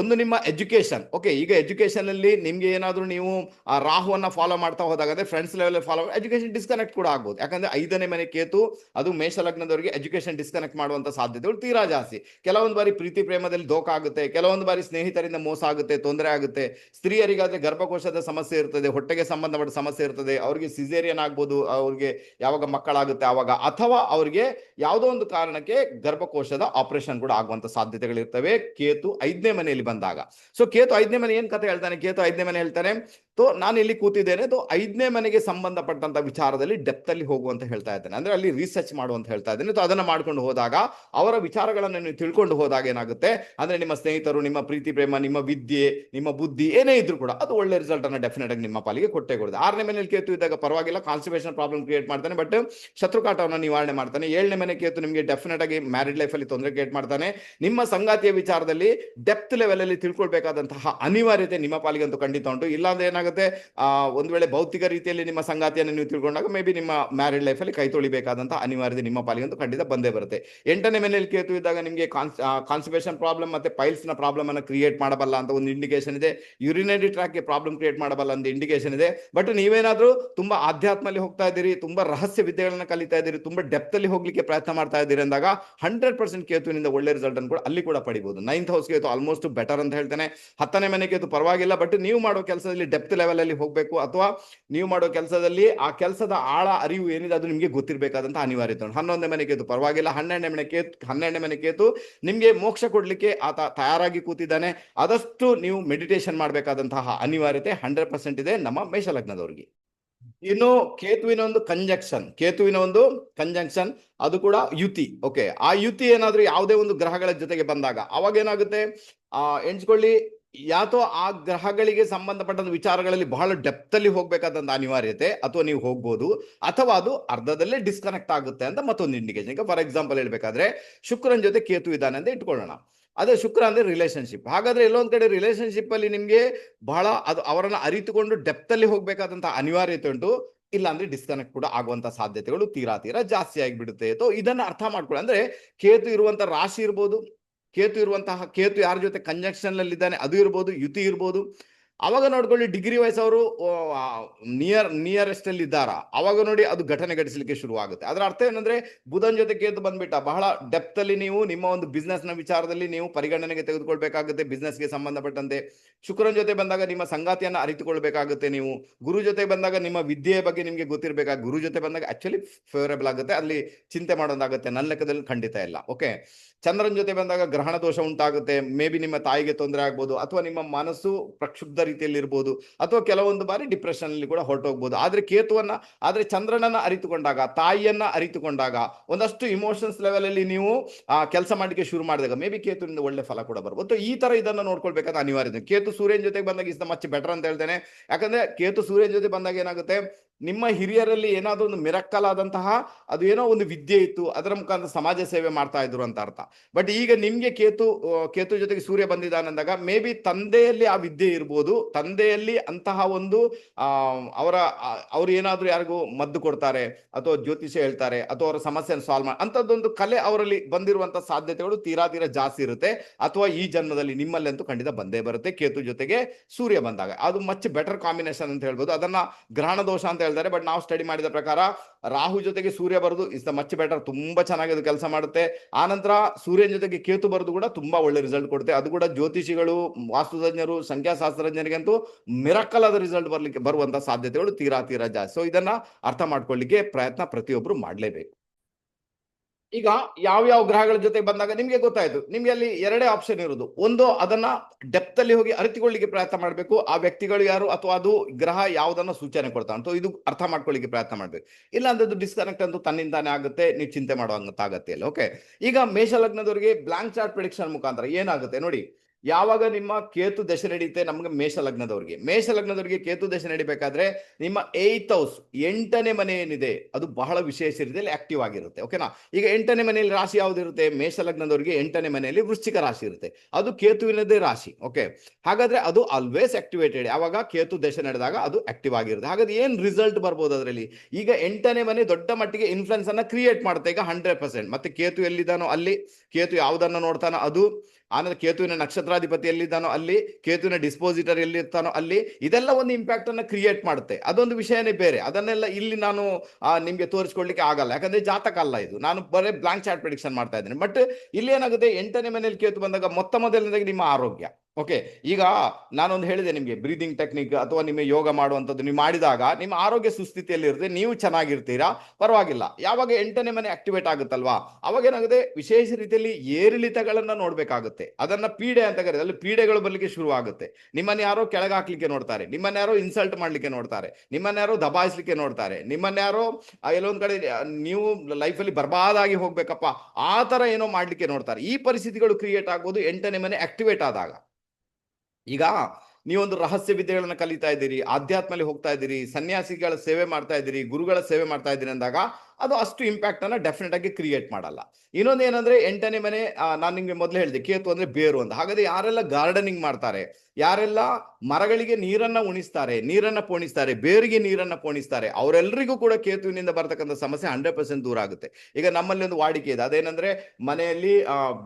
ಒಂದು ನಿಮ್ಮ ಎಜುಕೇಶನ್ ಓಕೆ ಈಗ ಎಜುಕೇಶನ್ ಅಲ್ಲಿ ನಿಮ್ಗೆ ಏನಾದ್ರೂ ನೀವು, ಆ ರಾಹುವನ್ನ ಫಾಲೋ ಮಾಡ್ತಾ ಹೋದಾಗ friends level follow education disconnect ಕೂಡ ಆಗ್ಬೋದು. ಯಾಕಂದ್ರೆ ಐದನೇ ಮನೆ ಕೇತು, ಅದು ಮೇಷ ಲಗ್ನದವರಿಗೆ ಎಜುಕೇಶನ್ ಡಿಸ್ಕನೆಕ್ಟ್ ಮಾಡುವಂತ ಸಾಧ್ಯತೆಗಳು ತೀರಾ ಜಾಸ್ತಿ. ಕೆಲವೊಂದು ಬಾರಿ ಪ್ರೀತಿ ಪ್ರೇಮದಲ್ಲಿ ದೋಖ ಆಗುತ್ತೆ, ಕೆಲವೊಂದು ಬಾರಿ ಸ್ನೇಹಿತರಿಂದ ಮೋಸ ಆಗುತ್ತೆ, ತೊಂದರೆ ಆಗುತ್ತೆ. ಸ್ತ್ರೀಯರಿಗಾದ್ರೆ ಗರ್ಭಕೋಶದ ಸಮಸ್ಯೆ ಇರ್ತದೆ, ಹೊಟ್ಟೆಗೆ ಸಂಬಂಧಪಟ್ಟ ಸಮಸ್ಯೆ ಇರ್ತದೆ, ಅವರಿಗೆ ಸಿಸೇರಿಯನ್ ಆಗ್ಬೋದು, ಅವ್ರಿಗೆ ಯಾವಾಗ ಮಕ್ಕಳಾಗುತ್ತೆ ಆವಾಗ ಅಥವಾ ಅವರಿಗೆ ಯಾವುದೋ ಒಂದು ಕಾರಣಕ್ಕೆ ಗರ್ಭಕೋಶದ ಆಪರೇಷನ್ ಕೂಡ ಆಗುವಂತ ಸಾಧ್ಯತೆಗಳಿರ್ತವೆ. ಕೇತು ಐದನೇ ಮನೆಯಲ್ಲಿ ಬಂದಾಗ. ಸೊ ಕೇತು ಐದನೇ ಮನೆ ಏನ್ ಕತೆ ಹೇಳ್ತಾನೆ? ಕೇತು ಐದನೇ ಮನೆ ಹೇಳ್ತಾನೆ, ತೋ, ನಾನು ಇಲ್ಲಿ ಕೂತಿದ್ದೇನೆ, ತೋ, ಐದನೇ ಮನೆಗೆ ಸಂಬಂಧಪಟ್ಟಂತ ವಿಚಾರದಲ್ಲಿ ಡೆಪ್ತ್ ಅಲ್ಲಿ ಹೋಗುವಂತ ಹೇಳ್ತಾ ಇದ್ದೇನೆ. ಅಂದ್ರೆ ಅಲ್ಲಿ ರಿಸರ್ಚ್ ಮಾಡುವಂತ ಹೇಳ್ತಾ ಇದ್ದೇನೆ. ಅದನ್ನ ಮಾಡ್ಕೊಂಡು ಹೋದಾಗ, ಅವರ ವಿಚಾರಗಳನ್ನು ನೀವು ತಿಳ್ಕೊಂಡು ಹೋದಾಗ ಏನಾಗುತ್ತೆ? ಅಂದ್ರೆ ನಿಮ್ಮ ಸ್ನೇಹಿತರು, ನಿಮ್ಮ ಪ್ರೀತಿ, ಪ್ರೇಮ, ನಿಮ್ಮ ವಿದ್ಯೆ, ನಿಮ್ಮ ಬುದ್ಧಿ, ಏನೇ ಇದ್ರು ಕೂಡ ಅದು ಒಳ್ಳೆ ರಿಸಲ್ಟ್ ಅನ್ನ ಡೆಫಿನೆಟ್ ಆಗಿ ನಿಮ್ಮ ಪಾಲಿಗೆ ಕೊಟ್ಟೆ ಕೊಡುತ್ತೆ. ಆರನೇ ಮನೆಯಲ್ಲಿ ಕೇತು ಇದ್ದಾಗ ಪರವಾಗಿಲ್ಲ ಕಾನ್ಸ್ಟಿಪೇಷನ್ ಪ್ರಾಬ್ಲಮ್ ಕ್ರಿಯೇಟ್ ಮಾಡ್ತಾನೆ ಬಟ್ ಶತ್ರುಕಾಟವನ್ನು ನಿವಾರಣೆ ಮಾಡ್ತಾನೆ. ಏಳನೇ ಮನೆ ಕೇತು ನಿಮಗೆ ಡೆಫಿನೆಟ್ ಆಗಿ ಮ್ಯಾರಿಡ್ ಲೈಫ್ ಅಲ್ಲಿ ತೊಂದರೆ ಕ್ರಿಯೇಟ್ ಮಾಡ್ತಾನೆ. ನಿಮ್ಮ ಸಂಗಾತಿಯ ವಿಚಾರದಲ್ಲಿ ಡೆಪ್ತ್ ಲೆವೆಲ್ ಅಲ್ಲಿ ತಿಳ್ಕೊಳ್ಬೇಕಾದಂತಹ ಅನಿವಾರ್ಯತೆ ನಿಮ್ಮ ಪಾಲಿಗಂತೂ ಖಂಡಿತ ಉಂಟು. ಇಲ್ಲಾಂದ್ರೆ ಏನಾಗುತ್ತೆ ಒಂದು ವೇಳೆ ಭೌತಿಕ ರೀತಿಯಲ್ಲಿ ನಿಮ್ಮ ಸಂಗಾತಿಯನ್ನು ನೀವು ತಿಳ್ಕೊಂಡಾಗ ಮೇ ಬಿ ನಿಮ್ಮ ಮ್ಯಾರಿಡ್ ಲೈಫಲ್ಲಿ ಕೈ ತೊಳಿಬೇಕಾದಂತಹ ಅನಿವಾರ್ಯತೆ ನಿಮ್ಮ ಪಾಲಿಗಂತೂ ಖಂಡಿತ ಬಂದೇ ಬರುತ್ತೆ. ಎಂಟನೇ ಮನೆಯಲ್ಲಿ ಕೇತು ಇದ್ದಾಗ ನಿಮಗೆ ಕಾನ್ಸ್ಟಿಪೇಷನ್ ಪ್ರಾಬ್ಲಮ್ ಮತ್ತೆ ಪೈಲ್ಸ್ನ ಪ್ರಾಬ್ಲಮ್ ಅನ್ನು ಕ್ರಿಯೇಟ್ ಮಾಡಬಲ್ಲ ಅಂತ ಒಂದು ಇಂಡಿಕೇಶನ್ ಇದೆ. ಯುರಿನರಿ ಟ್ರ್ಯಾಕ್ಗೆ ಪ್ರಾಬ್ಲಮ್ ಕ್ರಿಯೇಟ್ ಮಾಡಬಲ್ಲ ಅಂತ ಇಂಡಿಕೇಶನ್ ಇದೆ. ಬಟ್ ನೀವೇನಾದರೂ ತುಂಬಾ ಆಧ್ಯಾತ್ಮಲ್ಲಿ ಹೋಗ್ತಾ ಇದ್ದೀರಿ, ತುಂಬಾ ರಹಸ್ಯ ವಿದ್ಯೆಗಳನ್ನ ಕಲಿತಾ ಇದ್ದೀರಿ, ತುಂಬಾ ಡೆಪ್ತ್ ಅಲ್ಲಿ ಹೋಗ್ಲಿಕ್ಕೆ ಪ್ರಯತ್ನ ಮಾಡ್ತಾ ಇದ್ದೀರಿ ಅಂದಾಗ ಹಂಡ್ರೆಡ್ ಪರ್ಸೆಂಟ್ ಕೇತುವಿನಿಂದ ಒಳ್ಳೆ ರಿಸಲ್ಟ್ ಅನ್ನು ಕೂಡ ಅಲ್ಲಿ ಕೂಡ ಪಡಿಬಹುದು ನೈನ್ತ್ ಹೌಸ್ ಕೇತು ಆಲ್ಮೋಸ್ಟ್ ಅಂತ ಹೇಳ್ತೇನೆ. ಹತ್ತನೇ ಮನೆಗೆ ಇದು ಪರವಾಗಿಲ್ಲ ಬಟ್ ನೀವು ಮಾಡೋ ಕೆಲಸದಲ್ಲಿ ಡೆಪ್ತ್ ಲೆವೆಲ್ ಅಲ್ಲಿ ಹೋಗ್ಬೇಕು, ಅಥವಾ ನೀವು ಮಾಡೋ ಕೆಲಸದಲ್ಲಿ ಆ ಕೆಲಸದ ಆಳ, ಅರಿವು ಏನಿದೆ ಅದು ನಿಮಗೆ ಗೊತ್ತಿರಬೇಕಾದಂತ ಅನಿವಾರ್ಯತೆ. ಹನ್ನೊಂದನೇ ಮನೆ ಕೇತು ಪರವಾಗಿಲ್ಲ, ಹನ್ನೆರಡನೇ ಮನೆ ಕೇತು, ಹನ್ನೆರಡನೇ ಮನೆ ಕೇತು ನಿಮ್ಗೆ ಮೋಕ್ಷ ಕೊಡ್ಲಿಕ್ಕೆ ಆತ ತಯಾರಾಗಿ ಕೂತಿದ್ದಾನೆ. ಆದಷ್ಟು ನೀವು ಮೆಡಿಟೇಷನ್ ಮಾಡಬೇಕಾದಂತಹ ಅನಿವಾರ್ಯತೆ ಹಂಡ್ರೆಡ್ ಪರ್ಸೆಂಟ್ ಇದೆ ನಮ್ಮ ಮೇಷ ಲಗ್ನದವರಿಗೆ ಇನ್ನು ಕೇತುವಿನ ಒಂದು ಕಂಜಂಕ್ಷನ್ ಕೇತುವಿನ ಒಂದು ಕಂಜಂಕ್ಷನ್ ಅದು ಕೂಡ ಯುತಿ. ಓಕೆ ಆ ಯುತಿ ಏನಾದ್ರೂ ಯಾವುದೇ ಒಂದು ಗ್ರಹಗಳ ಜೊತೆಗೆ ಬಂದಾಗ, ಅವಾಗ ಏನಾಗುತ್ತೆ? ಆ, ಎಣಿಸ್ಕೊಳ್ಳಿ, ಯಾತೋ ಆ ಗ್ರಹಗಳಿಗೆ ಸಂಬಂಧಪಟ್ಟ ವಿಚಾರಗಳಲ್ಲಿ ಬಹಳ ಡೆಪ್ತ್ ಅಲ್ಲಿ ಹೋಗ್ಬೇಕಾದಂತ ಅನಿವಾರ್ಯತೆ, ಅಥವಾ ನೀವು ಹೋಗ್ಬೋದು, ಅಥವಾ ಅದು ಅರ್ಧದಲ್ಲೇ ಡಿಸ್ಕನೆಕ್ಟ್ ಆಗುತ್ತೆ ಅಂತ ಮತ್ತೊಂದು ಇಂಡಿಕೇಶನ್ ಈಗ ಫಾರ್ ಎಕ್ಸಾಂಪಲ್ ಹೇಳ್ಬೇಕಾದ್ರೆ, ಶುಕ್ರನ್ ಜೊತೆ ಕೇತು ಇದ್ದಾನೆ ಅಂತ ಇಟ್ಕೊಳ್ಳೋಣ. ಅದೇ ಶುಕ್ರ ಅಂದ್ರೆ ರಿಲೇಶನ್ಶಿಪ್ ಹಾಗಾದ್ರೆ ಎಲ್ಲೊಂದ್ ಕಡೆ ರಿಲೇಶನ್ಶಿಪ್ ಅಲ್ಲಿ ನಿಮ್ಗೆ ಬಹಳ ಅದು ಅವರನ್ನ ಅರಿತುಕೊಂಡು ಡೆಪ್ತ್ ಅಲ್ಲಿ ಹೋಗ್ಬೇಕಾದಂತ ಅನಿವಾರ್ಯತೆ ಉಂಟು. ಇಲ್ಲ ಅಂದ್ರೆ ಡಿಸ್ಕನೆಕ್ಟ್ ಕೂಡ ಆಗುವಂತ ಸಾಧ್ಯತೆಗಳು ತೀರಾ ತೀರಾ ಜಾಸ್ತಿ ಆಗಿಬಿಡುತ್ತೆ. ಸೊ ಇದನ್ನ ಅರ್ಥ ಮಾಡ್ಕೊಳ್ಳಿ. ಅಂದ್ರೆ ಕೇತು ಇರುವಂತ ರಾಶಿ ಇರ್ಬೋದು, ಕೇತು ಇರುವಂತಹ, ಕೇತು ಯಾರ ಜೊತೆ ಕಂಜಕ್ಷನ್ ಅಲ್ಲಿ ಇದ್ದಾನೆ ಅದು ಇರ್ಬೋದು, ಯುತಿ ಇರ್ಬೋದು. ಅವಾಗ ನೋಡ್ಕೊಳ್ಳಿ ಡಿಗ್ರಿ ವೈಸ್ ಅವರು ನಿಯರ್ ನಿಯರೆಸ್ಟ್ ಅಲ್ಲಿ ಇದ್ದಾರ? ಅವಾಗ ನೋಡಿ ಅದು ಘಟನೆ ಘಟಿಸಲಿಕ್ಕೆ ಶುರು ಆಗುತ್ತೆ ಅದರ ಅರ್ಥ ಏನಂದ್ರೆ ಬುಧನ್ ಜೊತೆ ಕೇತು ಬಂದ್ಬಿಟ್ಟ. ಬಹಳ ಡೆಪ್ತ್ ಅಲ್ಲಿ ನೀವು ನಿಮ್ಮ ಒಂದು ಬಿಸ್ನೆಸ್ನ ವಿಚಾರದಲ್ಲಿ ನೀವು ಪರಿಗಣನೆಗೆ ತೆಗೆದುಕೊಳ್ಬೇಕಾಗುತ್ತೆ ಬಿಸ್ನೆಸ್ಗೆ ಸಂಬಂಧಪಟ್ಟಂತೆ. ಶುಕ್ರನ್ ಜೊತೆ ಬಂದಾಗ ನಿಮ್ಮ ಸಂಗಾತಿಯನ್ನ ಅರಿತುಕೊಳ್ಬೇಕಾಗುತ್ತೆ ನೀವು. ಗುರು ಜೊತೆ ಬಂದಾಗ ನಿಮ್ಮ ವಿದ್ಯೆಯ ಬಗ್ಗೆ ನಿಮಗೆ ಗೊತ್ತಿರಬೇಕಾಗ ಗುರು ಜೊತೆ ಬಂದಾಗ ಆಕ್ಚುಲಿ ಫೇವರೇಬಲ್ ಆಗುತ್ತೆ. ಅಲ್ಲಿ ಚಿಂತೆ ಮಾಡೋದಾಗುತ್ತೆ. ನನ್ನ ಲೆಕ್ಕದಲ್ಲಿ ಖಂಡಿತ ಇಲ್ಲ. ಓಕೆ ಚಂದ್ರನ್ ಜೊತೆ ಬಂದಾಗ ಗ್ರಹಣ ದೋಷ ಉಂಟಾಗುತ್ತೆ. ಮೇ ಬಿ ನಿಮ್ಮ ತಾಯಿಗೆ ತೊಂದರೆ ಆಗ್ಬೋದು. ಅಥವಾ ನಿಮ್ಮ ಮನಸ್ಸು ಪ್ರಕ್ಷುಬ್ಧ ರೀತಿಯಲ್ಲಿ ಇರ್ಬೋದು ಅಥವಾ ಕೆಲವೊಂದು ಬಾರಿ ಡಿಪ್ರೆಷನ್ ಅಲ್ಲಿ ಕೂಡ ಹೊರಟೋಗ್ಬೋದು. ಆದ್ರೆ ಕೇತುವನ್ನ, ಆದ್ರೆ ಚಂದ್ರನನ್ನ ಅರಿತುಕೊಂಡಾಗ, ತಾಯಿಯನ್ನ ಅರಿತುಕೊಂಡಾಗ ಒಂದಷ್ಟು ಇಮೋಷನ್ಸ್ ಲೆವೆಲ್ ಅಲ್ಲಿ ನೀವು, ಆ, ಕೆಲಸ ಮಾಡಲಿಕ್ಕೆ ಶುರು ಮಾಡಿದಾಗ ಮೇ ಬಿ ಕೇತುವಿನಿಂದ ಒಳ್ಳೆ ಫಲ ಕೂಡ ಬರ್ಬೋದು ಈ ತರ ಇದನ್ನ ನೋಡ್ಕೊಳ್ಬೇಕಾದ ಅನಿವಾರ್ಯ. ಕೇತು ಸೂರ್ಯನ ಜೊತೆಗೆ ಬಂದಾಗ ಇಸ್ ಮಚ್ ಬೆಟರ್ ಅಂತ ಹೇಳ್ತೇನೆ. ಯಾಕಂದ್ರೆ ಕೇತು ಸೂರ್ಯನ ಜೊತೆ ಬಂದಾಗ ಏನಾಗುತ್ತೆ? ನಿಮ್ಮ ಹಿರಿಯರಲ್ಲಿ ಏನಾದ್ರೂ ಒಂದು ಮಿರಕ್ಕಲ್ ಆದಂತಹ, ಅದು ಏನೋ ಒಂದು ವಿದ್ಯೆ ಇತ್ತು, ಅದರ ಮುಖಾಂತರ ಸಮಾಜ ಸೇವೆ ಮಾಡ್ತಾ ಇದ್ರು ಅಂತ ಅರ್ಥ. ಬಟ್ ಈಗ ನಿಮ್ಗೆ ಕೇತು ಕೇತು ಜೊತೆಗೆ ಸೂರ್ಯ ಬಂದಿದ್ದಾನೆ ಅಂದಾಗ ಮೇ ಬಿ ತಂದೆಯಲ್ಲಿ ಆ ವಿದ್ಯೆ ಇರ್ಬೋದು ತಂದೆಯಲ್ಲಿ ಅಂತಹ ಒಂದು ಅವರ ಅವ್ರು ಏನಾದ್ರೂ ಯಾರಿಗೂ ಮದ್ದು ಕೊಡ್ತಾರೆ ಅಥವಾ ಜ್ಯೋತಿಷ್ಯ ಹೇಳ್ತಾರೆ ಅಥವಾ ಅವರ ಸಮಸ್ಯೆಯನ್ನು ಸಾಲ್ವ್ ಮಾಡಿ ಅಂತದ್ದೊಂದು ಕಲೆ ಅವರಲ್ಲಿ ಬಂದಿರುವಂತ ಸಾಧ್ಯತೆಗಳು ತೀರಾ ತೀರಾ ಜಾಸ್ತಿ ಇರುತ್ತೆ. ಅಥವಾ ಈ ಜನ್ಮದಲ್ಲಿ ನಿಮ್ಮಲ್ಲಿ ಅಂತೂ ಖಂಡಿತ ಬಂದೇ ಬರುತ್ತೆ. ಕೇತು ಜೊತೆಗೆ ಸೂರ್ಯ ಬಂದಾಗ. ಅದು ಮಚ್ ಬೆಟರ್ ಕಾಂಬಿನೇಷನ್ ಅಂತ ಹೇಳ್ಬೋದು. ಅದನ್ನ ಗ್ರಹಣ ದೋಷ ಅಂತ ಹೇಳ್ತಾರೆ. ಬಟ್ ನಾವು ಸ್ಟಡಿ ಮಾಡಿದ ಪ್ರಕಾರ ರಾಹು ಜೊತೆಗೆ ಸೂರ್ಯ ಬರೋದು ಇಸ್ ದ ಮಚ್ ಬೆಟರ್ ತುಂಬಾ ಚೆನ್ನಾಗಿ ಅದು ಕೆಲಸ ಮಾಡುತ್ತೆ. ಆನಂತರ ಸೂರ್ಯನ ಜೊತೆಗೆ ಕೇತು ಬರೋದು ಕೂಡ ತುಂಬಾ ಒಳ್ಳೆ ರಿಸಲ್ಟ್ ಕೊಡುತ್ತೆ. ಅದು ಕೂಡ ಜ್ಯೋತಿಷಿಗಳು, ವಾಸ್ತುತಜ್ಞರು ಸಂಖ್ಯಾಶಾಸ್ತ್ರಜ್ಞರಿಗಂತೂ ಮಿರಕಲ್ ಆದ ರಿಸಲ್ಟ್ ಬರ್ಲಿಕ್ಕೆ ಬರುವಂತ ಸಾಧ್ಯತೆಗಳು ತೀರಾ ತೀರಾ ಜಾಸ್ತಿ. ಸೊ ಇದನ್ನ ಅರ್ಥ ಮಾಡ್ಕೊಳ್ಳಿಕ್ಕೆ ಪ್ರಯತ್ನ ಪ್ರತಿಯೊಬ್ರು ಮಾಡ್ಲೇಬೇಕು. ಈಗ ಯಾವ ಯಾವ ಗ್ರಹಗಳ ಜೊತೆ ಬಂದಾಗ ನಿಮ್ಗೆ ಗೊತ್ತಾಯ್ತು. ನಿಮ್ಗೆ ಅಲ್ಲಿ ಎರಡೇ ಆಪ್ಷನ್ ಇರೋದು. ಒಂದು, ಅದನ್ನ ಡೆಪ್ತ್ ಅಲ್ಲಿ ಹೋಗಿ ಅರಿತುಕೊಳ್ಳಿಕ್ಕೆ ಪ್ರಯತ್ನ ಮಾಡಬೇಕು. ಆ ವ್ಯಕ್ತಿಗಳು ಯಾರು? ಅಥವಾ ಅದು ಗ್ರಹ ಯಾವುದನ್ನ ಸೂಚನೆ ಕೊಡ್ತಾ ಅಂತ ಇದು ಅರ್ಥ ಮಾಡ್ಕೊಳ್ಳಿಕ್ಕೆ ಪ್ರಯತ್ನ ಮಾಡ್ಬೇಕು. ಇಲ್ಲ ಅಂದ್ರೆ ಡಿಸ್ಕನೆಕ್ಟ್ ಅಂತೂ ತನ್ನಿಂದಾನೇ ಆಗುತ್ತೆ. ನೀವು ಚಿಂತೆ ಮಾಡುವಂತ ಆಗತ್ತೆ ಇಲ್ಲ ಓಕೆ ಈಗ ಮೇಷ ಲಗ್ನದವರಿಗೆ ಬ್ಲಾಂಕ್ ಚಾರ್ಟ್ ಪ್ರಿಡಿಕ್ಷನ್ ಮುಖಾಂತರ ಏನಾಗುತ್ತೆ? ನೋಡಿ ಯಾವಾಗ ನಿಮ್ಮ ಕೇತು ದಶೆ ನಡೀತೆ ನಮ್ಗೆ ಮೇಷ ಲಗ್ನದವರಿಗೆ. ಮೇಷ ಲಗ್ನದವರಿಗೆ ಕೇತು ದಶೆ ನಡಿಬೇಕಾದ್ರೆ ನಿಮ್ಮ ಏತ್ ಹೌಸ್ ಎಂಟನೇ ಮನೆ ಏನಿದೆ ಅದು ಬಹಳ ವಿಶೇಷ ರೀತಿಯಲ್ಲಿ ಆಕ್ಟಿವ್ ಆಗಿರುತ್ತೆ ಓಕೆನಾ ಈಗ ಎಂಟನೇ ಮನೆಯಲ್ಲಿ ರಾಶಿ ಯಾವ್ದಿರುತ್ತೆ? ಮೇಷ ಲಗ್ನದವರಿಗೆ ಎಂಟನೇ ಮನೆಯಲ್ಲಿ ವೃಶ್ಚಿಕ ರಾಶಿ ಇರುತ್ತೆ. ಅದು ಕೇತುವಿನದೇ ರಾಶಿ ಓಕೆ ಹಾಗಾದ್ರೆ ಅದು ಆಲ್ವೇಸ್ ಆಕ್ಟಿವೇಟೆಡ್ ಯಾವಾಗ? ಕೇತು ದಶೆ ನಡೆದಾಗ ಅದು ಆಕ್ಟಿವ್ ಆಗಿರುತ್ತೆ. ಹಾಗಾದ್ರೆ ಏನ್ ರಿಸಲ್ಟ್ ಬರ್ಬೋದು ಅದರಲ್ಲಿ? ಈಗ ಎಂಟನೇ ಮನೆ ದೊಡ್ಡ ಮಟ್ಟಿಗೆ ಇನ್ಫ್ಲುಯೆನ್ಸ್ ಅನ್ನ ಕ್ರಿಯೇಟ್ ಮಾಡುತ್ತೆ, ಈಗ ಹಂಡ್ರೆಡ್ ಪರ್ಸೆಂಟ್ ಮತ್ತೆ ಕೇತು ಎಲ್ಲಿದ್ದಾನೋ ಅಲ್ಲಿ? ಕೇತು ಯಾವುದನ್ನ ನೋಡ್ತಾನೋ ಅದು ಆನಂತರ ಕೇತುವಿನ ನಕ್ಷತ್ರಾಧಿಪತಿ ಎಲ್ಲಿದ್ದಾನೋ ಅಲ್ಲಿ, ಕೇತುವಿನ ಡಿಸ್ಪೋಸಿಟರ್ ಎಲ್ಲಿರ್ತಾನೋ ಅಲ್ಲಿ, ಇದೆಲ್ಲ ಒಂದು ಇಂಪ್ಯಾಕ್ಟ್ ಅನ್ನ ಕ್ರಿಯೇಟ್ ಮಾಡುತ್ತೆ. ಅದೊಂದು ವಿಷಯನೇ ಬೇರೆ. ಅದನ್ನೆಲ್ಲ ಇಲ್ಲಿ ನಾನು ನಿಮಗೆ ತೋರಿಸ್ಕೊಡ್ಲಿಕ್ಕೆ ಆಗಲ್ಲ. ಯಾಕಂದ್ರೆ ಜಾತಕ ಅಲ್ಲ ಇದು. ನಾನು ಬರೀ ಬ್ಲಾಂಕ್ ಚಾರ್ಟ್ ಪ್ರಿಡಿಕ್ಷನ್ ಮಾಡ್ತಾ ಇದ್ದೇನೆ. ಬಟ್ ಇಲ್ಲಿ ಏನಾಗುತ್ತೆ? ಎಂಟನೇ ಮನೆಯಲ್ಲಿ ಕೇತು ಬಂದಾಗ ಮೊತ್ತ ಮೊದಲನೇದಾಗಿ ನಿಮ್ಮ ಆರೋಗ್ಯ. ಓಕೆ ಈಗ ನಾನೊಂದು ಹೇಳಿದೆ ನಿಮಗೆ ಬ್ರೀದಿಂಗ್ ಟೆಕ್ನಿಕ್ ಅಥವಾ ನಿಮಗೆ ಯೋಗ ಮಾಡುವಂಥದ್ದು ನೀವು ಮಾಡಿದಾಗ ನಿಮ್ಮ ಆರೋಗ್ಯ ಸುಸ್ಥಿತಿಯಲ್ಲಿ ಇರುತ್ತೆ ನೀವು ಚೆನ್ನಾಗಿರ್ತೀರಾ? ಪರವಾಗಿಲ್ಲ. ಯಾವಾಗ ಎಂಟನೇ ಮನೆ ಆಕ್ಟಿವೇಟ್ ಆಗುತ್ತಲ್ವಾ? ಅವಾಗ ಏನಾಗುತ್ತೆ? ವಿಶೇಷ ರೀತಿಯಲ್ಲಿ ಏರಿಳಿತಗಳನ್ನು ನೋಡಬೇಕಾಗುತ್ತೆ. ಅದನ್ನು ಪೀಡೆ ಅಂತ ಕರೀತಾರೆ. ಅಲ್ಲಿ ಪೀಡೆಗಳು ಬರಲಿಕ್ಕೆ ಶುರು ಆಗುತ್ತೆ ನಿಮ್ಮನ್ನ ಯಾರೋ ಕೆಳಗೆ ಹಾಕ್ಲಿಕ್ಕೆ ನೋಡ್ತಾರೆ. ನಿಮ್ಮನ್ನ ಯಾರೋ ಇನ್ಸಲ್ಟ್ ಮಾಡಲಿಕ್ಕೆ ನೋಡ್ತಾರೆ. ನಿಮ್ಮನ್ನ ಯಾರೋ ದಬಾಯಿಸ್ಲಿಕ್ಕೆ ನೋಡ್ತಾರೆ. ನಿಮ್ಮನ್ನ ಯಾರೋ ಎಲ್ಲೊಂದು ಕಡೆ ನೀವು ಲೈಫಲ್ಲಿ ಬರ್ಬಾದಾಗಿ ಹೋಗ್ಬೇಕಪ್ಪ. ಆ ಥರ ಏನೋ ಮಾಡಲಿಕ್ಕೆ ನೋಡ್ತಾರೆ. ಈ ಪರಿಸ್ಥಿತಿಗಳು ಕ್ರಿಯೇಟ್ ಆಗ್ಬೋದು ಎಂಟನೇ ಮನೆ ಆಕ್ಟಿವೇಟ್ ಆದಾಗ. ಈಗ ನೀವೊಂದು ರಹಸ್ಯ ವಿದ್ಯೆಗಳನ್ನ ಕಲಿತಾ ಇದ್ದೀರಿ ಆಧ್ಯಾತ್ಮಲ್ಲಿ ಹೋಗ್ತಾ ಇದ್ದೀರಿ, ಸನ್ಯಾಸಿಗಳ ಸೇವೆ ಮಾಡ್ತಾ ಇದ್ದೀರಿ, ಗುರುಗಳ ಸೇವೆ ಮಾಡ್ತಾ ಇದ್ದೀರಿ ಅಂದಾಗ ಅದು ಅಷ್ಟು ಇಂಪ್ಯಾಕ್ಟ್ ಅನ್ನ ಡೆಫಿನೆಟ್ ಆಗಿ ಕ್ರಿಯೇಟ್ ಮಾಡಲ್ಲ. ಇನ್ನೊಂದು ಏನಂದ್ರೆ ಎಂಟನೇ ಮನೆ ನಾನು ನಿಮ್ಗೆ ಮೊದಲು ಹೇಳಿದೆ, ಕೇತು ಅಂದ್ರೆ ಬೇರು ಅಂತ. ಹಾಗಾದ್ರೆ ಯಾರೆಲ್ಲ ಗಾರ್ಡನಿಂಗ್ ಮಾಡ್ತಾರೆ, ಯಾರೆಲ್ಲ ಮರಗಳಿಗೆ ನೀರನ್ನ ಉಣಿಸ್ತಾರೆ, ನೀರನ್ನ ಪೋಣಿಸ್ತಾರೆ, ಬೇರಿಗೆ ನೀರನ್ನ ಪೋಣಿಸ್ತಾರೆ ಅವರೆಲ್ಲರಿಗೂ ಕೂಡ ಕೇತುವಿನಿಂದ ಬರ್ತಕ್ಕಂಥ ಸಮಸ್ಯೆ ಹಂಡ್ರೆಡ್ ಪರ್ಸೆಂಟ್ ದೂರ ಆಗುತ್ತೆ. ಈಗ ನಮ್ಮಲ್ಲಿ ಒಂದು ವಾಡಿಕೆ ಇದೆ. ಅದೇನಂದ್ರೆ ಮನೆಯಲ್ಲಿ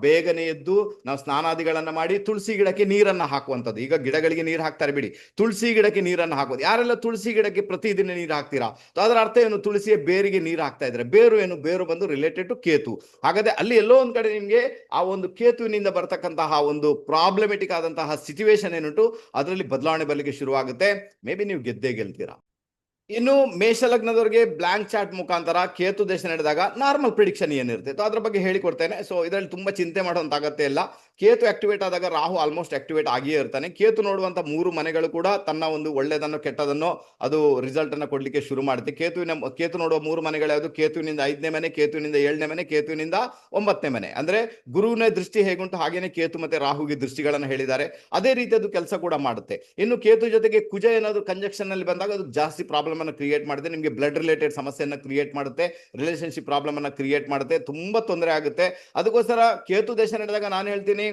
ಬೇಗನೆ ಎದ್ದು ನಾವು ಸ್ನಾನಾದಿಗಳನ್ನ ಮಾಡಿ ತುಳಸಿ ಗಿಡಕ್ಕೆ ನೀರನ್ನ ಹಾಕುವಂಥದ್ದು. ಈಗ ಗಿಡಗಳಿಗೆ ನೀರು ಹಾಕ್ತಾರೆ ಬಿಡಿ. ತುಳಸಿ ಗಿಡಕ್ಕೆ ನೀರನ್ನ ಹಾಕೋದು ಯಾರೆಲ್ಲ ತುಳಸಿ ಗಿಡಕ್ಕೆ ಪ್ರತಿದಿನ ನೀರು ಹಾಕ್ತೀರಾ? ಅದರ ಅರ್ಥ ಏನು? ತುಳಸಿಯ ಬೇರಿಗೆ ನೀರು ಇದ್ರೆ ಬೇರು ಏನು, ಬೇರು ಬಂದು ರಿಲೇಟೆಡ್ ಟು ಕೇತು. ಹಾಗಾದ್ರೆ ಅಲ್ಲಿ ಎಲ್ಲೋ ಒಂದ್ ಕಡೆ ನಿಮ್ಗೆ ಆ ಒಂದು ಕೇತುವಿನಿಂದ ಬರ್ತಕ್ಕಂತಹ ಒಂದು ಪ್ರಾಬ್ಲಮೆಟಿಕ್ ಆದಂತಹ ಸಿಚುವೇಶನ್ ಏನುಂಟು, ಅದರಲ್ಲಿ ಬದಲಾವಣೆ ಬರಲಿಕ್ಕೆ ಶುರುವಾಗುತ್ತೆ. ಮೇ ಬಿ ನೀವು ಗೆದ್ದೇ ಗೆಲ್ತೀರಾ. ಇನ್ನು ಮೇಷಲಗ್ನದವರಿಗೆ ಬ್ಲಾಂಕ್ ಚಾರ್ಟ್ ಮುಖಾಂತರ ಕೇತು ದೇಶ ನಡೆದಾಗ ನಾರ್ಮಲ್ ಪ್ರಿಡಿಕ್ಷನ್ ಏನಿರುತ್ತೆ. ಅದ್ರ ಬಗ್ಗೆ ಹೇಳಿಕೊಡ್ತೇನೆ. ಸೊ ಇದರಲ್ಲಿ ತುಂಬಾ ಚಿಂತೆ ಮಾಡುವಂತ ಅಗತ್ಯ ಇಲ್ಲ. ಕೇತು ಆಕ್ಟಿವೇಟ್ ಆದಾಗ ರಾಹು ಆಲ್ಮೋಸ್ಟ್ ಆಕ್ಟಿವೇಟ್ ಆಗಿಯೇ ಇರ್ತಾನೆ. ಕೇತು ನೋಡುವಂತ ಮೂರು ಮನೆಗಳು ಕೂಡ ತನ್ನ ಒಂದು ಒಳ್ಳೆಯದನ್ನು ಕೆಟ್ಟದನ್ನು ಅದು ರಿಸಲ್ಟ್ ಅನ್ನು ಕೊಡ್ಲಿಕ್ಕೆ ಶುರು ಮಾಡುತ್ತೆ. ಕೇತುವಿನ ಕೇತು ನೋಡುವ ಮೂರು ಮನೆಗಳು ಯಾವುದು ಕೇತುವಿನಿಂದ ಐದನೇ ಮನೆ, ಕೇತುವಿನಿಂದ ಏಳನೇ ಮನೆ, ಕೇತುವಿನಿಂದ ಒಂಬತ್ತನೇ ಮನೆ. ಅಂದ್ರೆ ಗುರುವಿನ ದೃಷ್ಟಿ ಹೇಗುಂಟು? ಹಾಗೇನೆ ಕೇತು ಮತ್ತೆ ರಾಹುಗೆ ದೃಷ್ಟಿಗಳನ್ನು ಹೇಳಿದ್ದಾರೆ. ಅದೇ ರೀತಿ ಅದು ಕೆಲಸ ಕೂಡ ಮಾಡುತ್ತೆ. ಇನ್ನು ಕೇತು ಜೊತೆಗೆ ಕುಜ ಏನಾದ್ರು ಕಂಜಕ್ಷನ್ ಅಲ್ಲಿ ಬಂದಾಗ ಅದು ಜಾಸ್ತಿ ಪ್ರಾಬ್ಲಮ್ ಅನ್ನು ಕ್ರಿಯೇಟ್ ಮಾಡುತ್ತೆ. ನಿಮಗೆ ಬ್ಲಡ್ ರಿಲೇಟೆಡ್ ಸಮಸ್ಯೆಯನ್ನು ಕ್ರಿಯೇಟ್ ಮಾಡುತ್ತೆ. ರಿಲೇಶನ್ಶಿಪ್ ಪ್ರಾಬ್ಲಮ್ ಅನ್ನು ಕ್ರಿಯೇಟ್ ಮಾಡುತ್ತೆ. ತುಂಬಾ ತೊಂದರೆ ಆಗುತ್ತೆ. ಅದಕ್ಕೋಸ್ಕರ ಕೇತು ದೇಶ ನಡೆದಾಗ ನಾನು ಹೇಳ್ತೀನಿ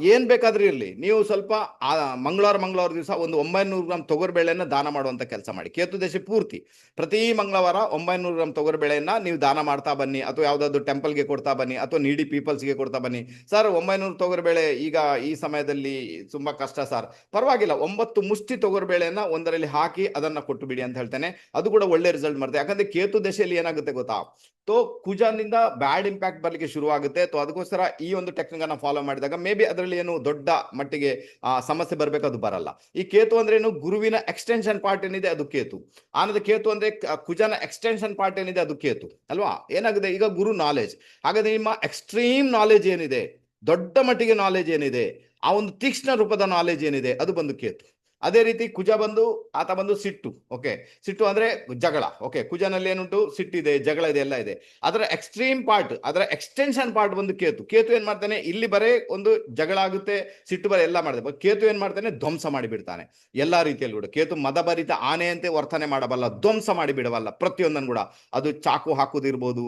ಏನ್ ಬೇಕಾದ್ರೂ ಇರಲಿ. ನೀವು ಸ್ವಲ್ಪ, ಆ, ಮಂಗಳವಾರ ಮಂಗಳವಾರ ದಿವಸ ಒಂದು ಒಂಬೈನೂರು ಗ್ರಾಮ್ ತೊಗರಿಬೇಳೆಯನ್ನು ದಾನ ಮಾಡುವಂತ ಕೆಲಸ ಮಾಡಿ. ಕೇತು ದೇಶ ಪೂರ್ತಿ. ಪ್ರತಿ ಮಂಗಳವಾರ ಒಂಬೈನೂರು ಗ್ರಾಮ್ ತೊಗರಿಬೇಳೆಯನ್ನು ನೀವು ದಾನ ಮಾಡ್ತಾ ಬನ್ನಿ, ಅಥವಾ ಯಾವ್ದಾದ್ರು ಟೆಂಪಲ್ಗೆ ಕೊಡ್ತಾ ಬನ್ನಿ, ಅಥವಾ ನೀಡಿ ಪೀಪಲ್ಸ್ಗೆ ಕೊಡ್ತಾ ಬನ್ನಿ. ಸರ್, ಒಂಬೈನೂರು ತೊಗರಿಬೇಳೆ ಈಗ ಈ ಸಮಯದಲ್ಲಿ ತುಂಬಾ ಕಷ್ಟ ಸರ್. ಪರವಾಗಿಲ್ಲ, ಒಂಬತ್ತು ಮುಷ್ಟಿ ತೊಗರ್ಬೇಳೆಯನ್ನ ಒಂದರಲ್ಲಿ ಹಾಕಿ ಅದನ್ನ ಕೊಟ್ಟು ಬಿಡಿ ಅಂತ ಹೇಳ್ತೇನೆ. ಅದು ಕೂಡ ಒಳ್ಳೆ ರಿಸಲ್ಟ್ ಮಾಡುತ್ತೆ ಯಾಕಂದ್ರೆ ಕೇತು ದಶೆಯಲ್ಲಿ ಏನಾಗುತ್ತೆ ಗೊತ್ತಾ? ತೋ, ಕುಜಾನಿಂದ ಬ್ಯಾಡ್ ಇಂಪ್ಯಾಕ್ಟ್ ಬರ್ಲಿಕ್ಕೆ ಶುರು ಆಗುತ್ತೆ ಸೊ ಅದಕ್ಕೋಸ್ಕರ ಈ ಒಂದು ಟೆಕ್ನಿಕ್ ಅನ್ನ ಫಾಲೋ ಮಾಡಿದಾಗ ಮೇ ಬಿ ಅದರಲ್ಲಿ ಏನು ದೊಡ್ಡ ಮಟ್ಟಿಗೆ, ಆ, ಸಮಸ್ಯೆ ಬರಬೇಕು ಅದು ಬರಲ್ಲ. ಈ ಕೇತು ಅಂದ್ರೆ ಏನು? ಗುರುವಿನ ಎಕ್ಸ್ಟೆನ್ಷನ್ ಪಾರ್ಟ್ ಏನಿದೆ ಅದು ಕೇತು. ಆನಂದ ಕೇತು ಅಂದ್ರೆ ಕುಜನ ಎಕ್ಸ್ಟೆನ್ಷನ್ ಪಾರ್ಟ್ ಏನಿದೆ ಅದು ಕೇತು. ಅಲ್ವಾ? ಏನಾಗಿದೆ? ಈಗ ಗುರು ನಾಲೆಜ್ ಹಾಗಾದ್ರೆ ನಿಮ್ಮ ಎಕ್ಸ್ಟ್ರೀಮ್ ನಾಲೆಜ್ ಏನಿದೆ? ದೊಡ್ಡ ಮಟ್ಟಿಗೆ ನಾಲೆಜ್ ಏನಿದೆ? ಆ ಒಂದು ತೀಕ್ಷ್ಣ ರೂಪದ ನಾಲೆಜ್ ಏನಿದೆ? ಅದು ಬಂದು ಕೇತು. ಅದೇ ರೀತಿ ಕುಜ ಬಂದು, ಆತ ಬಂದು ಸಿಟ್ಟು ಓಕೆ ಸಿಟ್ಟು ಅಂದ್ರೆ ಜಗಳ ಓಕೆ ಕುಜನಲ್ಲಿ ಏನುಂಟು? ಸಿಟ್ಟಿದೆ, ಜಗಳ ಇದೆ, ಎಲ್ಲ ಇದೆ. ಅದರ ಎಕ್ಸ್ಟ್ರೀಮ್ ಪಾರ್ಟ್ ಅದರ ಎಕ್ಸ್ಟೆನ್ಷನ್ ಪಾರ್ಟ್ ಬಂದು ಕೇತು. ಕೇತು ಏನ್ ಮಾಡ್ತಾನೆ? ಇಲ್ಲಿ ಬರೇ ಒಂದು ಜಗಳ ಆಗುತ್ತೆ, ಸಿಟ್ಟು ಬರೀ ಎಲ್ಲ ಮಾಡಿದೆ ಕೇತು ಏನ್ ಮಾಡ್ತಾನೆ? ಧ್ವಂಸ ಮಾಡಿಬಿಡ್ತಾನೆ. ಎಲ್ಲಾ ರೀತಿಯಲ್ಲಿ ಕೂಡ. ಕೇತು ಮದಭರಿತ ಆನೆಯಂತೆ ವರ್ತನೆ ಮಾಡಬಲ್ಲ, ಧ್ವಂಸ ಮಾಡಿ ಬಿಡಬಲ್ಲ ಪ್ರತಿಯೊಂದನ್ನು ಕೂಡ. ಅದು ಚಾಕು ಹಾಕುದಿರ್ಬೋದು,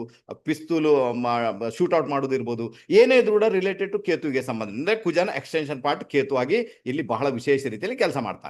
ಪಿಸ್ತೂಲು ಶೂಟ್ ಔಟ್ ಮಾಡೋದಿರ್ಬೋದು. ಏನೇ ಇದ್ರೂ ಕೂಡ ರಿಲೇಟೆಡ್ ಟು ಕೇತುವಿಗೆ ಸಂಬಂಧ. ಅಂದ್ರೆ ಕುಜನ ಎಕ್ಸ್ಟೆನ್ಷನ್ ಪಾರ್ಟ್ ಕೇತುವಾಗಿ ಇಲ್ಲಿ ಬಹಳ ವಿಶೇಷ ರೀತಿಯಲ್ಲಿ ಕೆಲಸ ಮಾಡ್ತಾನೆ.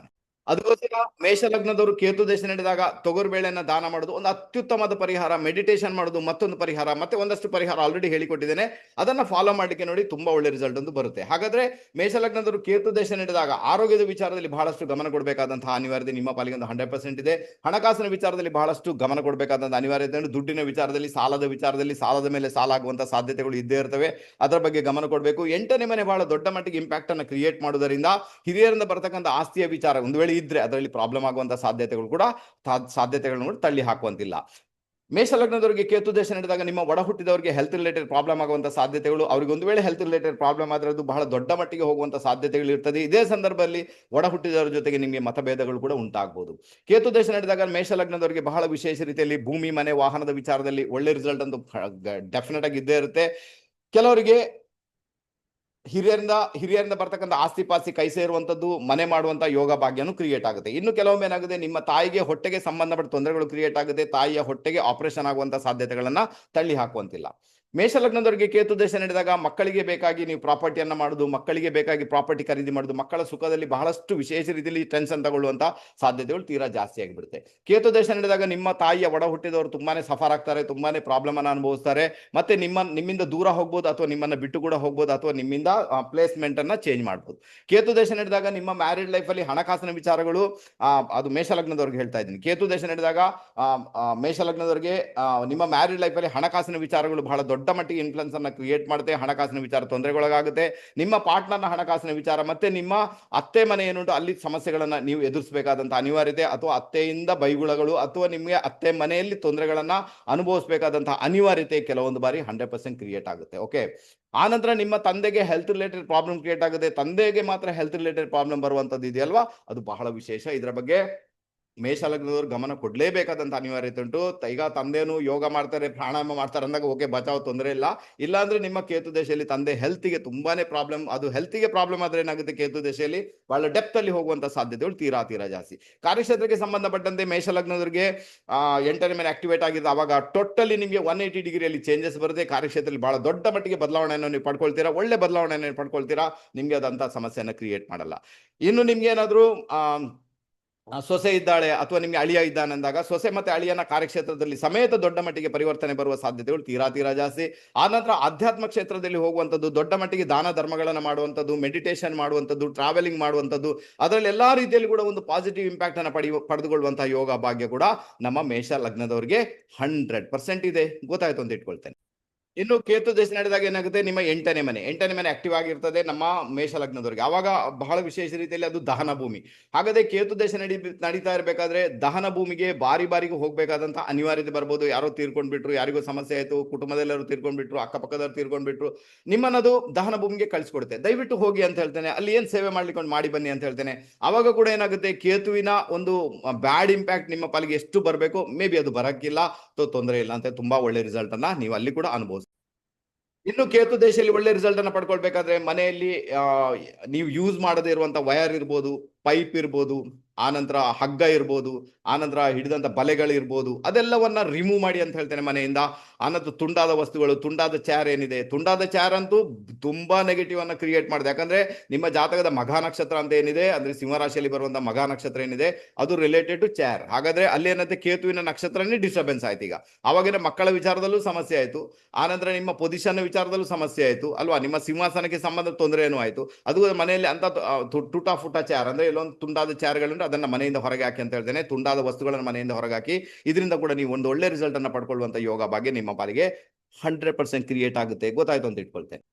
ಅದಕ್ಕೋಸ್ಕರ ಮೇಷ ಲಗ್ನದವರು ಕೇತು ದೇಶ ನಡೆದಾಗ ತೊಗರುಬೇಳೆಯನ್ನ ದಾನ ಮಾಡೋದು. ಒಂದು ಅತ್ಯುತ್ತಮವಾದ ಪರಿಹಾರ ಮೆಡಿಟೇಷನ್ ಮಾಡೋದು, ಮತ್ತೊಂದು ಪರಿಹಾರ, ಮತ್ತೆ ಒಂದಷ್ಟು ಪರಿಹಾರ ಆಲ್ರೆಡಿ ಹೇಳಿಕೊಟ್ಟಿದ್ದೇನೆ. ಅದನ್ನ ಫಾಲೋ ಮಾಡಲಿಕ್ಕೆ ನೋಡಿ ತುಂಬಾ ಒಳ್ಳೆ ರಿಸಲ್ಟ್ ಒಂದು ಬರುತ್ತೆ. ಹಾಗಾದ್ರೆ ಮೇಷ ಲಗ್ನದವರು ಕೇತು ದೇಶ ನಡೆದಾಗ ಆರೋಗ್ಯದ ವಿಚಾರದಲ್ಲಿ ಬಹಳಷ್ಟು ಗಮನ ಕೊಡಬೇಕಾದಂತಹ ಅನಿವಾರ್ಯತೆ ನಿಮ್ಮ ಪಾಲಿಗೆ ಒಂದು ಹಂಡ್ರೆಡ್ ಪರ್ಸೆಂಟ್ ಇದೆ. ಹಣಕಾಸಿನ ವಿಚಾರದಲ್ಲಿ ಬಹಳಷ್ಟು ಗಮನ ಕೊಡಬೇಕಾದಂತಹ ಅನಿವಾರ್ಯತೆ ದುಡ್ಡಿನ ವಿಚಾರದಲ್ಲಿ, ಸಾಲದ ವಿಚಾರದಲ್ಲಿ, ಸಾಲದ ಮೇಲೆ ಸಾಲ ಆಗುವಂತಹ ಸಾಧ್ಯತೆಗಳು ಇದ್ದೇ ಇರ್ತವೆ. ಅದರ ಬಗ್ಗೆ ಗಮನ ಕೊಡಬೇಕು. ಎಂಟನೇ ಮನೆ ಬಹಳ ದೊಡ್ಡ ಮಟ್ಟಿಗೆ ಇಂಪ್ಯಾಕ್ಟ್ ಅನ್ನು ಕ್ರಿಯೇಟ್ ಮಾಡುವುದರಿಂದ ಹಿರಿಯರಿಂದ ಬರ್ತಕ್ಕಂಥ ಆಸ್ತಿಯ ವಿಚಾರ, ಒಂದು ವೇಳೆ ಇದ್ರೆ ಅದರಲ್ಲಿ ಪ್ರಾಬ್ಲಮ್ ಆಗುವಂತ ಸಾಧ್ಯತೆಗಳು ಕೂಡ ಸಾಧ್ಯತೆಗಳನ್ನು ಕೂಡ ತಳ್ಳಿ ಹಾಕುವಂತಿಲ್ಲ. ಮೇಷ ಲಗ್ನದವರಿಗೆ ಕೇತು ದೇಶ ನಡೆದಾಗ ನಿಮ್ಮ ಒಡ ಹುಟ್ಟಿದವರಿಗೆ ಹೆಲ್ತ್ ರಿಲೇಟೆಡ್ ಪ್ರಾಬ್ಲಮ್ ಆಗುವಂತ ಸಾಧ್ಯತೆಗಳು, ಅವರಿಗೆ ಒಂದು ವೇಳೆ ಹೆಲ್ತ್ ರಿಲೇಟೆಡ್ ಪ್ರಾಬ್ಲಮ್ ಆದರೆ ಅದು ಬಹಳ ದೊಡ್ಡ ಮಟ್ಟಿಗೆ ಹೋಗುವಂತ ಸಾಧ್ಯತೆಗಳು ಇರ್ತದೆ. ಇದೇ ಸಂದರ್ಭದಲ್ಲಿ ಒಡ ಹುಟ್ಟಿದವರ ಜೊತೆಗೆ ನಿಮಗೆ ಮತಭೇದಗಳು ಕೂಡ ಉಂಟಾಗಬಹುದು ಕೇತು ದೇಶ ನಡೆದಾಗ ಮೇಷ ಲಗ್ನದವರಿಗೆ ಬಹಳ ವಿಶೇಷ ರೀತಿಯಲ್ಲಿ ಭೂಮಿ, ಮನೆ, ವಾಹನದ ವಿಚಾರದಲ್ಲಿ ಒಳ್ಳೆ ರಿಸಲ್ಟ್ ಅಂತೂ ಡೆಫಿನೆಟ್ ಆಗಿ ಇದ್ದೇ ಇರುತ್ತೆ. ಕೆಲವರಿಗೆ ಹಿರಿಯರಿಂದ ಹಿರಿಯರಿಂದ ಬರ್ತಕ್ಕಂಥ ಆಸ್ತಿ ಪಾಸ್ತಿ ಕೈ ಸೇರುವಂಥದ್ದು, ಮನೆ ಮಾಡುವಂಥ ಯೋಗ ಭಾಗ್ಯನು ಕ್ರಿಯೇಟ್ ಆಗುತ್ತೆ. ಇನ್ನು ಕೆಲವೊಮ್ಮೆ ಏನಾಗುತ್ತೆ, ನಿಮ್ಮ ತಾಯಿಗೆ ಹೊಟ್ಟೆಗೆ ಸಂಬಂಧಪಟ್ಟ ತೊಂದರೆಗಳು ಕ್ರಿಯೇಟ್ ಆಗುತ್ತೆ, ತಾಯಿಯ ಹೊಟ್ಟೆಗೆ ಆಪರೇಷನ್ ಆಗುವಂಥ ಸಾಧ್ಯತೆಗಳನ್ನ ತಳ್ಳಿ ಹಾಕುವಂತಿಲ್ಲ. ಮೇಷಲಗ್ನದವರಿಗೆ ಕೇತು ದೇಶ ನಡೆದಾಗ ಮಕ್ಕಳಿಗೆ ಬೇಕಾಗಿ ನೀವು ಪ್ರಾಪರ್ಟಿಯನ್ನ ಮಾಡುದು, ಮಕ್ಕಳಿಗೆ ಬೇಕಾಗಿ ಪ್ರಾಪರ್ಟಿ ಖರೀದಿ ಮಾಡುದು, ಮಕ್ಕಳ ಸುಖದಲ್ಲಿ ಬಹಳಷ್ಟು ವಿಶೇಷ ರೀತಿಯಲ್ಲಿ ಟೆನ್ಷನ್ ತಗೊಳ್ಳುವಂತ ಸಾಧ್ಯತೆಗಳು ತೀರಾ ಜಾಸ್ತಿ ಆಗಿಬಿಡುತ್ತೆ. ಕೇತು ದೇಶ ನಡೆದಾಗ ನಿಮ್ಮ ತಾಯಿಯ ಒಡ ಹುಟ್ಟಿದವರು ತುಂಬಾನೇ ಸಫರ್ ಆಗ್ತಾರೆ, ತುಂಬಾನೇ ಪ್ರಾಬ್ಲಮ್ ಅನ್ನ ಅನುಭವಿಸ್ತಾರೆ, ಮತ್ತೆ ನಿಮ್ಮ, ನಿಮ್ಮಿಂದ ದೂರ ಹೋಗ್ಬೋದು ಅಥವಾ ನಿಮ್ಮನ್ನ ಬಿಟ್ಟು ಕೂಡ ಹೋಗ್ಬೋದು ಅಥವಾ ನಿಮ್ಮಿಂದ ಪ್ಲೇಸ್ಮೆಂಟ್ ಅನ್ನ ಚೇಂಜ್ ಮಾಡ್ಬೋದು. ಕೇತು ದೇಶ ನಡೆದಾಗ ನಿಮ್ಮ ಮ್ಯಾರಿಡ್ ಲೈಫ್ ಅಲ್ಲಿ ಹಣಕಾಸಿನ ವಿಚಾರಗಳು ಅದು ಮೇಷಲಗ್ನದವ್ರಿಗೆ ಹೇಳ್ತಾ ಇದ್ದೀನಿ. ಕೇತು ದೇಶ ನಡೆದಾಗ ಮೇಷಲಗ್ನದವರಿಗೆ ನಿಮ್ಮ ಮ್ಯಾರಿಡ್ ಲೈಫ್ ಅಲ್ಲಿ ಹಣಕಾಸಿನ ವಿಚಾರಗಳು ಬಹಳ ದೊಡ್ಡ ಮಟ್ಟಿಗೆ ಇನ್ಫ್ಲುಯೆನ್ಸ್ ಅನ್ನ ಕ್ರಿಯೇಟ್ ಮಾಡುತ್ತೆ, ಹಣಕಾಸಿನ ವಿಚಾರ ತೊಂದರೆಗೊಳಗಾಗುತ್ತೆ. ನಿಮ್ಮ ಪಾರ್ಟ್ನರ್ನ ಹಣಕಾಸಿನ ವಿಚಾರ ಮತ್ತೆ ನಿಮ್ಮ ಅತ್ತೆ ಮನೆ ಏನುಂಟು, ಅಲ್ಲಿ ಸಮಸ್ಯೆಗಳನ್ನ ನೀವು ಎದುರಿಸಬೇಕಾದಂತ ಅನಿವಾರ್ಯತೆ ಅಥವಾ ಅತ್ತೆಯಿಂದ ಬೈಗುಳಗಳು ಅಥವಾ ನಿಮಗೆ ಅತ್ತೆ ಮನೆಯಲ್ಲಿ ತೊಂದರೆಗಳನ್ನ ಅನುಭವಿಸಬೇಕಾದಂತಹ ಅನಿವಾರ್ಯತೆ ಕೆಲವೊಂದು ಬಾರಿ ಹಂಡ್ರೆಡ್ ಪರ್ಸೆಂಟ್ ಕ್ರಿಯೇಟ್ ಆಗುತ್ತೆ. ಓಕೆ ಆನಂತರ ನಿಮ್ಮ ತಂದೆಗೆ ಹೆಲ್ತ್ ರಿಲೇಟೆಡ್ ಪ್ರಾಬ್ಲಮ್ ಕ್ರಿಯೇಟ್ ಆಗುತ್ತೆ. ತಂದೆಗೆ ಮಾತ್ರ ಹೆಲ್ತ್ ರಿಲೇಟೆಡ್ ಪ್ರಾಬ್ಲಮ್ ಬರುವಂತದ್ದು ಇದೆಯಲ್ವಾ? ಅದು ಬಹಳ ವಿಶೇಷ. ಇದರ ಬಗ್ಗೆ ಮೇಷಲಗ್ನದವ್ರು ಗಮನ ಕೊಡ್ಲೇಬೇಕಾದಂತ ಅನಿವಾರ್ಯತೆ ಉಂಟು. ಈಗ ತಂದೆನು ಯೋಗ ಮಾಡ್ತಾರೆ, ಪ್ರಾಣಾಯಾಮ ಮಾಡ್ತಾರೆ ಅಂದಾಗ ಓಕೆ ಬಚಾವ್, ತೊಂದರೆ ಇಲ್ಲ. ಇಲ್ಲಾಂದ್ರೆ ನಿಮ್ಮ ಕೇತು ದೇಶದಲ್ಲಿ ತಂದೆ ಹೆಲ್ತಿಗೆ ತುಂಬಾನೇ ಪ್ರಾಬ್ಲಮ್ ಅದು ಹೆಲ್ತಿಗೆ ಪ್ರಾಬ್ಲಮ್ ಆದ್ರೆ ಏನಾಗುತ್ತೆ ಕೇತು ದೇಶದಲ್ಲಿ ಬಹಳ ಡೆಪ್ತ್ ಅಲ್ಲಿ ಹೋಗುವಂತ ಸಾಧ್ಯತೆಗಳು ತೀರಾ ತೀರಾ ಜಾಸ್ತಿ. ಕಾರ್ಯಕ್ಷೇತ್ರಕ್ಕೆ ಸಂಬಂಧಪಟ್ಟಂತೆ ಮೇಷಲಗ್ನದವ್ರಿಗೆ ಆ, ಎಂಟನೇ ಮೇಲೆ ಆಕ್ಟಿವೇಟ್ ಆಗಿದೆ ಅವಾಗ ಟೋಟಲಿ ನಿಮಗೆ ಒನ್ ಏಯ್ಟಿ ಡಿಗ್ರಿಯಲ್ಲಿ ಚೇಂಜಸ್ ಬರುತ್ತೆ. ಕಾರ್ಯಕ್ಷೇತ್ರದಲ್ಲಿ ಬಹಳ ದೊಡ್ಡ ಮಟ್ಟಿಗೆ ಬದಲಾವಣೆಯನ್ನು ನೀವು ಪಡ್ಕೊಳ್ತೀರಾ? ಒಳ್ಳೆ ಬದಲಾವಣೆಯನ್ನು ಪಡ್ಕೊಳ್ತೀರಾ? ನಿಮ್ಗೆ ಅದಂತ ಸಮಸ್ಯೆಯನ್ನು ಕ್ರಿಯೇಟ್ ಮಾಡಲ್ಲ. ಇನ್ನು ನಿಮ್ಗೆ ಏನಾದ್ರು ಸೊಸೆ ಇದ್ದಾಳೆ ಅಥವಾ ನಿಮ್ಗೆ ಅಳಿಯ ಇದ್ದಾನೆ ಅಂದಾಗ ಸೊಸೆ ಮತ್ತೆ ಅಳಿಯನ ಕಾರ್ಯಕ್ಷೇತ್ರದಲ್ಲಿ ಸಮೇತ ದೊಡ್ಡ ಮಟ್ಟಿಗೆ ಪರಿವರ್ತನೆ ಬರುವ ಸಾಧ್ಯತೆಗಳು ತೀರಾ ತೀರಾ ಜಾಸ್ತಿ. ಆನಂತರ ಆಧ್ಯಾತ್ಮ ಕ್ಷೇತ್ರದಲ್ಲಿ ಹೋಗುವಂಥದ್ದು, ದೊಡ್ಡ ಮಟ್ಟಿಗೆ ದಾನ ಧರ್ಮಗಳನ್ನು ಮಾಡುವಂಥದ್ದು ಮೆಡಿಟೇಷನ್ ಮಾಡುವಂಥದ್ದು ಟ್ರಾವೆಲಿಂಗ್ ಮಾಡುವಂಥದ್ದು, ಅದರಲ್ಲಿ ಎಲ್ಲಾ ರೀತಿಯಲ್ಲಿ ಕೂಡ ಒಂದು ಪಾಸಿಟಿವ್ ಇಂಪ್ಯಾಕ್ಟ್ ಅನ್ನು ಪಡೆಯುವ ಪಡೆದುಕೊಳ್ಳುವಂತಹ ಯೋಗ ಭಾಗ್ಯ ಕೂಡ ನಮ್ಮ ಮೇಷ ಲಗ್ನದವರಿಗೆ ಹಂಡ್ರೆಡ್ ಪರ್ಸೆಂಟ್ ಇದೆ. ಗೊತ್ತಾಯ್ತು ಅಂತ ಇಟ್ಕೊಳ್ತೇನೆ. ಇನ್ನು ಕೇತು ದೇಶ ನಡೆದಾಗ ಏನಾಗುತ್ತೆ? ನಿಮ್ಮ ಎಂಟನೇ ಮನೆ. ಎಂಟನೇ ಮನೆ ಆಕ್ಟಿವ್ ಆಗಿರ್ತದೆ ನಮ್ಮ ಮೇಷ ಲಗ್ನದವರಿಗೆ. ಆವಾಗ ಬಹಳ ವಿಶೇಷ ರೀತಿಯಲ್ಲಿ ಅದು ದಹನ ಭೂಮಿ. ಹಾಗಾದ್ರೆ ಕೇತು ದೇಶ ನಡಿ ನಡೀತಾ ಇರಬೇಕಾದ್ರೆ ದಹನ ಭೂಮಿಗೆ ಬಾರಿ ಬಾರಿಗೂ ಹೋಗಬೇಕಾದಂತ ಅನಿವಾರ್ಯತೆ ಬರ್ಬೋದು. ಯಾರೋ ತೀರ್ಕೊಂಡ್ಬಿಟ್ರು, ಯಾರಿಗೂ ಸಮಸ್ಯೆ ಆಯಿತು ಕುಟುಂಬದಲ್ಲೆಲ್ಲರೂ ತೀರ್ಕೊಂಡ್ಬಿಟ್ರು, ಅಕ್ಕಪಕ್ಕದವ್ರು ತೀರ್ಕೊಂಡ್ಬಿಟ್ರು, ನಿಮ್ಮನ್ನದು ದಹನ ಭೂಮಿಗೆ ಕಳಿಸ್ಕೊಡುತ್ತೆ. ದಯವಿಟ್ಟು ಹೋಗಿ ಅಂತ ಹೇಳ್ತೇನೆ. ಅಲ್ಲಿ ಏನು ಸೇವೆ ಮಾಡ್ಲಿಕ್ಕೆ ಮಾಡಿ ಬನ್ನಿ ಅಂತ ಹೇಳ್ತೇನೆ. ಆವಾಗ ಕೂಡ ಏನಾಗುತ್ತೆ? ಕೇತುವಿನ ಒಂದು ಬ್ಯಾಡ್ ಇಂಪ್ಯಾಕ್ಟ್ ನಿಮ್ಮ ಪಾಲಿಗೆ ಎಷ್ಟು ಬರಬೇಕು ಮೇ ಬಿ ಅದು ಬರಕ್ಕಿಲ್ಲ. ತೊಂದರೆ ಇಲ್ಲ ಅಂತ, ತುಂಬಾ ಒಳ್ಳೆ ರಿಸಲ್ಟ್ ಅನ್ನ ನೀವು ಅಲ್ಲಿ ಕೂಡ ಅನುಭವಿಸ್ತೀವಿ ಇನ್ನು ಕೇತು ದೇಶದಲ್ಲಿ ಒಳ್ಳೆ ರಿಸಲ್ಟ್ ಅನ್ನ ಪಡ್ಕೊಳ್ಬೇಕಾದ್ರೆ ಮನೆಯಲ್ಲಿ ನೀವು ಯೂಸ್ ಮಾಡದೇ ಇರುವಂತ ವಯರ್ ಇರ್ಬೋದು. ಪೈಪ್ ಇರ್ಬೋದು ಆನಂತರ ಹಗ್ಗ ಇರ್ಬೋದು ಆನಂತರ ಹಿಡಿದಂಥ ಬಲೆಗಳಿರ್ಬೋದು ಅದೆಲ್ಲವನ್ನ ರಿಮೂವ್ ಮಾಡಿ ಅಂತ ಹೇಳ್ತೇನೆ ಮನೆಯಿಂದ. ಆನಂತರ ತುಂಡಾದ ವಸ್ತುಗಳು, ತುಂಡಾದ ಚೇರ್ ಏನಿದೆ? ತುಂಡಾದ ಚೇರ್ ಅಂತೂ ತುಂಬಾ ನೆಗೆಟಿವ್ ಅನ್ನ ಕ್ರಿಯೇಟ್ ಮಾಡಿದೆ. ಯಾಕಂದ್ರೆ ನಿಮ್ಮ ಜಾತಕದ ಮಘ ನಕ್ಷತ್ರ ಅಂತ ಏನಿದೆ? ಅಂದ್ರೆ ಸಿಂಹರಾಶಿಯಲ್ಲಿ ಬರುವಂತಹ ಮಘ ನಕ್ಷತ್ರ ಏನಿದೆ? ಅದು ರಿಲೇಟೆಡ್ ಟು ಚಾರ್ ಹಾಗಾದ್ರೆ ಅಲ್ಲಿ ಏನಂತೆ? ಕೇತುವಿನ ನಕ್ಷತ್ರನೇ ಡಿಸ್ಟರ್ಬೆನ್ಸ್ ಆಯ್ತು ಈಗ. ಅವಾಗಿನ ಮಕ್ಕಳ ವಿಚಾರದಲ್ಲೂ ಸಮಸ್ಯೆ ಆಯಿತು. ಆನಂತರ ನಿಮ್ಮ ಪೊಸಿಷನ್ ವಿಚಾರದಲ್ಲೂ ಸಮಸ್ಯೆ ಆಯಿತು. ಅಲ್ವಾ? ನಿಮ್ಮ ಸಿಂಹಾಸನಕ್ಕೆ ಸಂಬಂಧ ತೊಂದರೆ ಏನೂ ಆಯ್ತು. ಅದು ಮನೆಯಲ್ಲಿ ಅಂತ ಟುಟಾ ಫುಟ ಚಾರ್ ಅಂದ್ರೆ ಎಲ್ಲೊಂದು ತುಂಡಾದ ಚಾರ್ಗಳಂದ್ರೆ ಅದನ್ನ ಮನೆಯಿಂದ ಹೊರಗೆ ಹಾಕಿ ಅಂತ ಹೇಳ್ತೇನೆ. ತುಂಡಾದ ವಸ್ತುಗಳನ್ನು ಮನೆಯಿಂದ ಹೊರಗೆ ಹಾಕಿ ಇದರಿಂದ ಕೂಡ ನೀವು ಒಂದು ಒಳ್ಳೆ ರಿಸಲ್ಟ್ ಅನ್ನ ಪಡ್ಕೊಳ್ಳುವಂತ ಯೋಗ ಬಗ್ಗೆ ನಿಮ್ಮ ಪಾಲಿಗೆ ಹಂಡ್ರೆಡ್ ಪರ್ಸೆಂಟ್ ಕ್ರಿಯೇಟ್ ಆಗುತ್ತೆ. ಗೊತ್ತಾಯ್ತು ಅಂತ ಇಟ್ಕೊಳ್ತೇನೆ.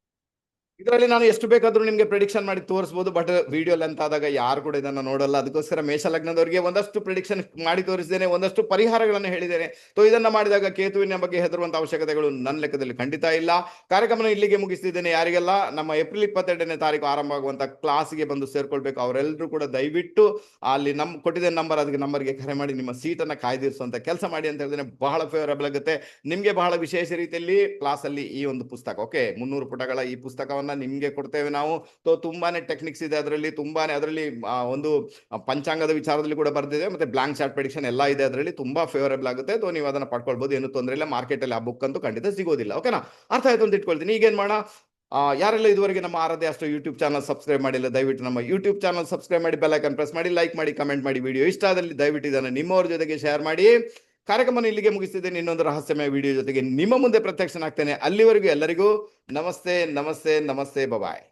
ಇದರಲ್ಲಿ ನಾನು ಎಷ್ಟು ಬೇಕಾದ್ರೂ ನಿಮಗೆ ಪ್ರಿಡಿಕ್ಷನ್ ಮಾಡಿ ತೋರಿಸಬಹುದು ಬಟ್ ವಿಡಿಯೋ ಲೆಂತ್ ಆದಾಗ ಯಾರು ಕೂಡ ಇದನ್ನ ನೋಡಲ್ಲ. ಅದಕ್ಕೋಸ್ಕರ ಮೇಷ ಲಗ್ನದವರಿಗೆ ಒಂದಷ್ಟು ಪ್ರಿಡಿಕ್ಷನ್ ಮಾಡಿ ತೋರಿಸಿದ್ದೇನೆ ಒಂದಷ್ಟು ಪರಿಹಾರಗಳನ್ನು ಹೇಳಿದ್ದೇನೆ. ಸೊ ಇದನ್ನ ಮಾಡಿದಾಗ ಕೇತುವಿನ ಬಗ್ಗೆ ಹೆದರುವಂತ ಅವಶ್ಯಕತೆಗಳು ನನ್ನ ಲೆಕ್ಕದಲ್ಲಿ ಖಂಡಿತ ಇಲ್ಲ. ಕಾರ್ಯಕ್ರಮ ಇಲ್ಲಿಗೆ ಮುಗಿಸ್ತಿದ್ದೇನೆ ಯಾರಿಗೆಲ್ಲ. ನಮ್ಮ ಏಪ್ರಿಲ್ ಇಪ್ಪತ್ತೆರಡನೇ ತಾರೀಕು ಆರಂಭ ಆಗುವಂತ ಕ್ಲಾಸ್ಗೆ ಬಂದು ಸೇರ್ಕೊಳ್ಬೇಕು ಅವರೆಲ್ಲರೂ ಕೂಡ ದಯವಿಟ್ಟು ಅಲ್ಲಿ ನಮ್, ಕೊಟ್ಟಿದ್ದ ನಂಬರ್ ಅದಕ್ಕೆ ನಂಬರ್ಗೆ ಕರೆ ಮಾಡಿ ನಿಮ್ಮ ಸೀಟನ್ನ ಕಾಯ್ದಿರಿಸುವಂತ ಕೆಲಸ ಮಾಡಿ ಅಂತ ಹೇಳಿದ್ರೆ ಬಹಳ ಫೇವರಬಲ್ ಆಗುತ್ತೆ. ನಿಮ್ಗೆ ಬಹಳ ವಿಶೇಷ ರೀತಿಯಲ್ಲಿ ಕ್ಲಾಸ್ ಅಲ್ಲಿ ಈ ಒಂದು ಪುಸ್ತಕ ಓಕೆ ಮುನ್ನೂರು ಪುಟಗಳ ಈ ಪುಸ್ತಕವನ್ನ ನಿಮ್ಗೆ ಕೊಡ್ತೇವೆ ನಾವು. ಸೊ ತುಂಬಾನೇ ಟೆಕ್ನಿಕ್ಸ್ ಇದೆ ಅದರಲ್ಲಿ, ತುಂಬಾನೇ ಅದರಲ್ಲಿ ಒಂದು ಪಂಚಾಂಗದ ವಿಚಾರದಲ್ಲಿ ಕೂಡ ಬರ್ತಿದೆ ಮತ್ತೆ ಬ್ಲಾಂಕ್ ಚಾರ್ಟ್ ಪ್ರಿಡಿಕ್ಷನ್ ಎಲ್ಲ ಇದೆ ಅದರಲ್ಲಿ, ತುಂಬಾ ಫೇವರೇಬಲ್ ಆಗುತ್ತೆ. ಸೊ ನೀವು ಅದನ್ನ ಪಡ್ಕೊಳ್ಬಹುದು ಏನು ತೊಂದರೆ ಇಲ್ಲ. ಮಾರ್ಕೆಟ್ ಅಲ್ಲಿ ಆ ಬುಕ್ ಅಂತೂ ಖಂಡಿತ ಸಿಗೋದಿಲ್ಲ ಓಕೆನಾ ಅರ್ಥ ಆಯ್ತು ಅಂತ ಇಟ್ಕೊಳ್ತೀನಿ. ಈಗೇನ್ ಮಾಡೋಣ? ಯಾರೆಲ್ಲ ಇದುವರೆಗೆ ನಮ್ಮ ಆರಾಧ್ಯ ಅಷ್ಟು ಯೂಟ್ಯೂಬ್ ಚಾನಲ್ ಸಬ್ಸ್ಕ್ರೈಬ್ ಮಾಡಿಲ್ಲ, ದಯವಿಟ್ಟು ನಮ್ಮ ಯೂಟ್ಯೂಬ್ ಚಾನಲ್ ಸಬ್ಸ್ಕ್ರೈಬ್ ಮಾಡಿ ಬೆಲ್ ಐಕನ್ ಪ್ರೆಸ್ ಮಾಡಿ ಲೈಕ್ ಮಾಡಿ ಕಮೆಂಟ್ ಮಾಡಿ. ವಿಡಿಯೋ ಇಷ್ಟ ಆದಲ್ಲಿ ದಯವಿಟ್ಟು ಇದನ್ನು ನಿಮ್ಮವ್ರ ಜೊತೆಗೆ ಶೇರ್ ಮಾಡಿ. ಕಾರ್ಯಕ್ರಮ ಇಲ್ಲಿಗೆ ಮುಗಿಸ್ತಿದ್ದೇನೆ. ಇನ್ನೊಂದು ರಹಸ್ಯಮಯ ವಿಡಿಯೋ ಜೊತೆಗೆ ನಿಮ್ಮ ಮುಂದೆ ಪ್ರತ್ಯಕ್ಷನಾಗ್ತೇನೆ. ಅಲ್ಲಿವರೆಗೂ ಎಲ್ಲರಿಗೂ ನಮಸ್ತೆ ನಮಸ್ತೆ ನಮಸ್ತೆ, ಬಬಾಯ್.